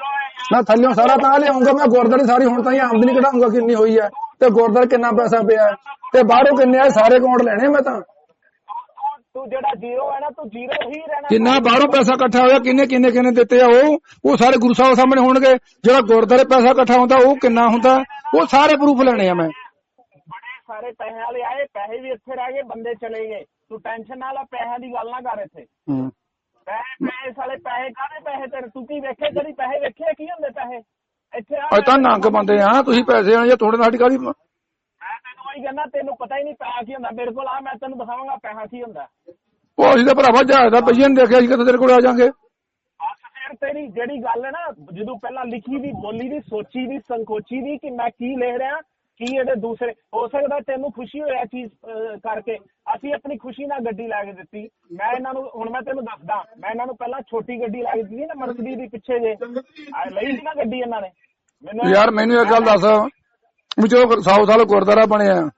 ਮੈਂ ਥੱਲੇ ਸਾਰਾ ਤਾਂ ਲਿਆਉਂਗਾ ਮੈਂ ਗੁਰਦਾਰੇ ਸਾਰੀ ਹੁਣ ਤਾਂ ਹੀ ਆਮਦਨੀ ਕਢਾਉਂਗਾ ਕਿੰਨੀ ਹੋਈ ਹੈ। ਤੇ ਗੁਰਦਾਰੇ ਕਿੰਨਾ ਪੈਸਾ ਪਿਆ ਤੇ ਬਾਹਰੋਂ ਕਿੰਨੇ ਆ? ਸਾਰੇ ਅਕਾਊਂਟ ਲੈਣੇ ਮੈਂ ਤਾਂ। ਤੂੰ- ਤੂੰ ਜਿਹੜਾ ਜ਼ੀਰੋ ਹੈ ਨਾ ਤੂੰ ਜ਼ੀਰੋ ਹੀ ਰਹਿਣਾ। ਜਿੰਨਾ ਬਾਹਰੋਂ ਪੈਸਾ ਇਕੱਠਾ ਹੋਇਆ? ਕਿੰਨੇ ਕਿੰਨੇ ਕਿੰਨੇ ਦਿੱਤੇ ਆ ਉਹ? ਉਹ ਸਾਰੇ ਗੁਰੂ ਸਾਹਿਬ ਸਾਹਮਣੇ ਹੋਣਗੇ। ਜਿਹੜਾ ਗੁਰਦਾਰੇ ਪੈਸਾ ਇਕੱਠਾ ਹੁੰਦਾ ਉਹ ਕਿੰਨਾ ਹੁੰਦਾ? ਉਹ ਸਾਰੇ ਪ੍ਰੂਫ ਲੈਣੇ ਆ ਮੈਂ। ਬੜੇ ਸਾਰੇ ਪੈਸੇ ਵਾਲੇ ਆਏ ਪੈਸੇ ਵੀ ਇੱਥੇ ਰਹਿ ਗਏ ਬੰਦੇ ਚਲੇ ਗਏ। ਤੂੰ ਟੈਨਸ਼ਨ ਨਾਲ ਆ ਪੈਸਿਆਂ ਦੀ ਗੱਲ ਨਾ ਕਰ ਇੱਥੇ। ਹੂੰ। ਪੈਸੇ ਪੈਸੇ ਸਾਲੇ ਪੈਸੇ ਕਾਹਦੇ ਪੈਸੇ ਤੇਰੇ? ਤੂੰ ਕੀ ਵੇਖੇ ਕਦੀ ਪੈਸੇ ਵੇਖੇ ਕੀ ਹੁੰਦੇ ਪੈਸੇ? ਇੱਥੇ ਆ ਅੱਜ ਤਾਂ ਨੰਗ ਬੰਦੇ ਆ ਤੁਸੀਂ ਪੈਸੇ ਆ ਜਾਂ ਥੋੜੇ ਨਾਲ ਕਾਹਦੀ ਮੈਂ ਤੈਨੂੰ ਉਹੀ ਕਹਿੰਦਾ ਤੈਨੂੰ ਪਤਾ ਹੀ ਨਹੀਂ ਪੈਸਾ ਕੀ ਹੁੰਦਾ। ਮੇਰੇ ਕੋਲ ਆ ਮੈਂ ਤੈਨੂੰ ਦਿਖਾਵਾਂਗਾ ਪੈਸਾ ਕੀ ਹੁੰਦਾ। ਉਹ ਅਸੀਂ ਤਾਂ ਭਰਾਵਾ ਜਹਾਜ਼ ਦਾ ਪਈਏ ਨਹੀਂ ਦੇਖਿਆ ਸੀ ਕਿਤੇ ਤੇਰੇ ਕੋਲ ਆ ਜਾਾਂਗੇ? ਬਸ ਫਿਰ ਤੇਰੀ ਜਿਹੜੀ ਗੱਲ ਹੈ ਨਾ ਜਦੋਂ ਪਹਿਲਾਂ ਲਿਖੀ ਦੀ ਬੋਲੀ ਦੀ ਸੋਚੀ ਦੀ ਸੰਕੋਚੀ ਦੀ ਕਿ ਮੈਂ ਕੀ ਲਿਖ ਰਿਹਾ ਕੀ ਇਹਦੇ ਦੂਸਰੇ, ਹੋ ਸਕਦਾ ਤੈਨੂੰ ਖੁਸ਼ੀ ਹੋਇਆ ਚੀਜ਼ ਕਰਕੇ। ਅਸੀਂ ਆਪਣੀ ਖੁਸ਼ੀ ਨਾਲ ਗੱਡੀ ਲੈ ਕੇ ਦਿੱਤੀ। ਮੈਂ ਇਹਨਾਂ ਨੂੰ, ਹੁਣ ਮੈਂ ਤੈਨੂੰ ਦੱਸਦਾ, ਮੈਂ ਇਹਨਾਂ ਨੂੰ ਪਹਿਲਾਂ ਛੋਟੀ ਗੱਡੀ ਲੈ ਕੇ ਦਿੱਤੀ ਨਾ ਮਰਸਡੀ ਦੀ ਪਿੱਛੇ ਜੇ। ਲਈ ਸੀ ਨਾ ਗੱਡੀ ਇਹਨਾਂ ਨੇ। ਮੈਨੂੰ ਯਾਰ, ਮੈਨੂੰ ਇੱਕ ਗੱਲ ਦੱਸ। ਵੀ ਜੋ 100 ਸਾਲ ਗੁਰਦਾਰਾ ਬਣਿਆ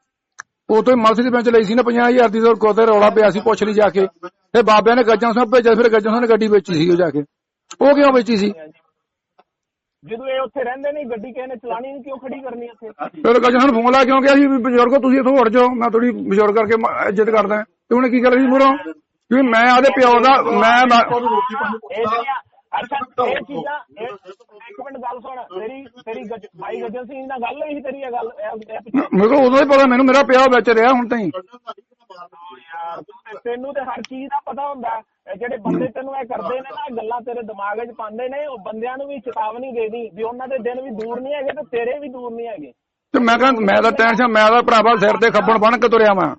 ਉਹ ਤੋਂ ਮਰਸੀ ਵਿੱਚ ਲਈ ਸੀ ਨਾ 50000 ਦੀ ਤੇ ਗੁਰਦਾਰੇ ਰੌਲਾ ਪਿਆ ਸੀ, ਪੁੱਛ ਲਈ ਜਾ ਕੇ। ਤੇ ਬਾਬਿਆਂ ਨੇ ਗੱਜਾਂ ਸਾਹਿਬ ਭੇਜਿਆ, ਫਿਰ ਗੱਜਾਂ ਸਾਹਿਬ ਨੇ ਗੱਡੀ ਵੇਚੀ ਸੀ ਉਹ ਜਾ ਕੇ। ਉਹ ਕਿਉਂ ਵੇਚੀ ਸੀ? ਜਦੋਂ ਇਹ ਉੱਥੇ ਰਹਿੰਦੇ ਨਹੀਂ ਗੱਡੀ ਕਿਸੇ ਨੇ ਚਲਾਣੀ ਨਹੀਂ ਕਿਉਂ ਖੜੀ ਕਰਨੀ ਇੱਥੇ ਫਿਰ ਗੱਜਾਂ ਨੂੰ ਫੋਨ ਲਾ ਕਿਉਂ? ਗਿਆ ਸੀ ਵੀ ਬਜ਼ੁਰਗੋ ਤੁਸੀਂ ਇੱਥੋਂ ਉੱਠ ਜਾਓ ਮੈਂ ਥੋੜੀ ਬਜ਼ੁਰਗ ਕਰਕੇ ਮ- ਇੱਜ਼ਤ ਕਰਦਾ। ਤੇ ਉਹਨੇ ਕੀ ਗੱਲ ਸੀ ਮੂਹਰੋਂ ਕਿ ਮੈਂ ਆਦੇ ਪਿਓ ਦਾ ਮੈਂ ਮੈਂ- ਇਹ ਜਿਹੜੀਆਂ ਅੱਛਾ ਇਹ ਚੀਜ਼ਾਂ ਇਹ ਇੱਕ ਮਿੰਟ ਗੱਲ ਸੁਣ ਤੇਰੀ ਤੇਰੀ ਗੱਜ- ਭਾਈ ਗੱਜਨ ਸਿੰਘ ਨਾਲ ਗੱਲ ਹੋਈ ਸੀ ਤੇਰੀ ਇਹ ਗੱਲ ਇਹ- ਇਹ ਪਿੱਛੇ? ਮੇਰੇ ਉਦੋਂ ਹੀ ਪਤਾ ਮੈਨੂੰ ਮੇਰਾ ਪਿਓ ਵਿੱਚ ਰਿਹਾ ਹੁਣ ਤਾਈਂ। ਤੈਨੂੰ ਤੇ ਹਰ ਚੀਜ਼ ਦਾ ਪਤਾ ਹੁੰਦਾ ਜਿਹੜੇ ਬੰਦੇ ਤੈਨੂੰ ਇਹ ਕਰਦੇ ਨੇ ਨਾ ਗੱਲਾਂ ਤੇਰੇ ਦਿਮਾਗ 'ਚ ਪਾਉਂਦੇ ਨੇ ਉਹ ਬੰਦਿਆਂ ਨੂੰ ਵੀ ਚੇਤਾਵਨੀ ਦੇ ਦੀ ਵੀ ਉਹਨਾਂ ਦੇ ਦਿਨ ਵੀ ਦੂਰ ਨਹੀਂ ਹੈਗੇ ਤੇ ਤੇਰੇ ਵੀ ਦੂਰ ਨਹੀਂ ਹੈਗੇ। ਤੇ ਮੈਂ ਕਹਿੰਦਾ ਮੈਂ ਤਾਂ ਟੈਨਸ਼ਨ ਮੈਂ ਤਾਂ ਭਰਾਵਾ ਸਿਰ ਤੇ ਖੱਬਣ ਬਣ ਕੇ ਤੁਰਿਆ ਮੈਂ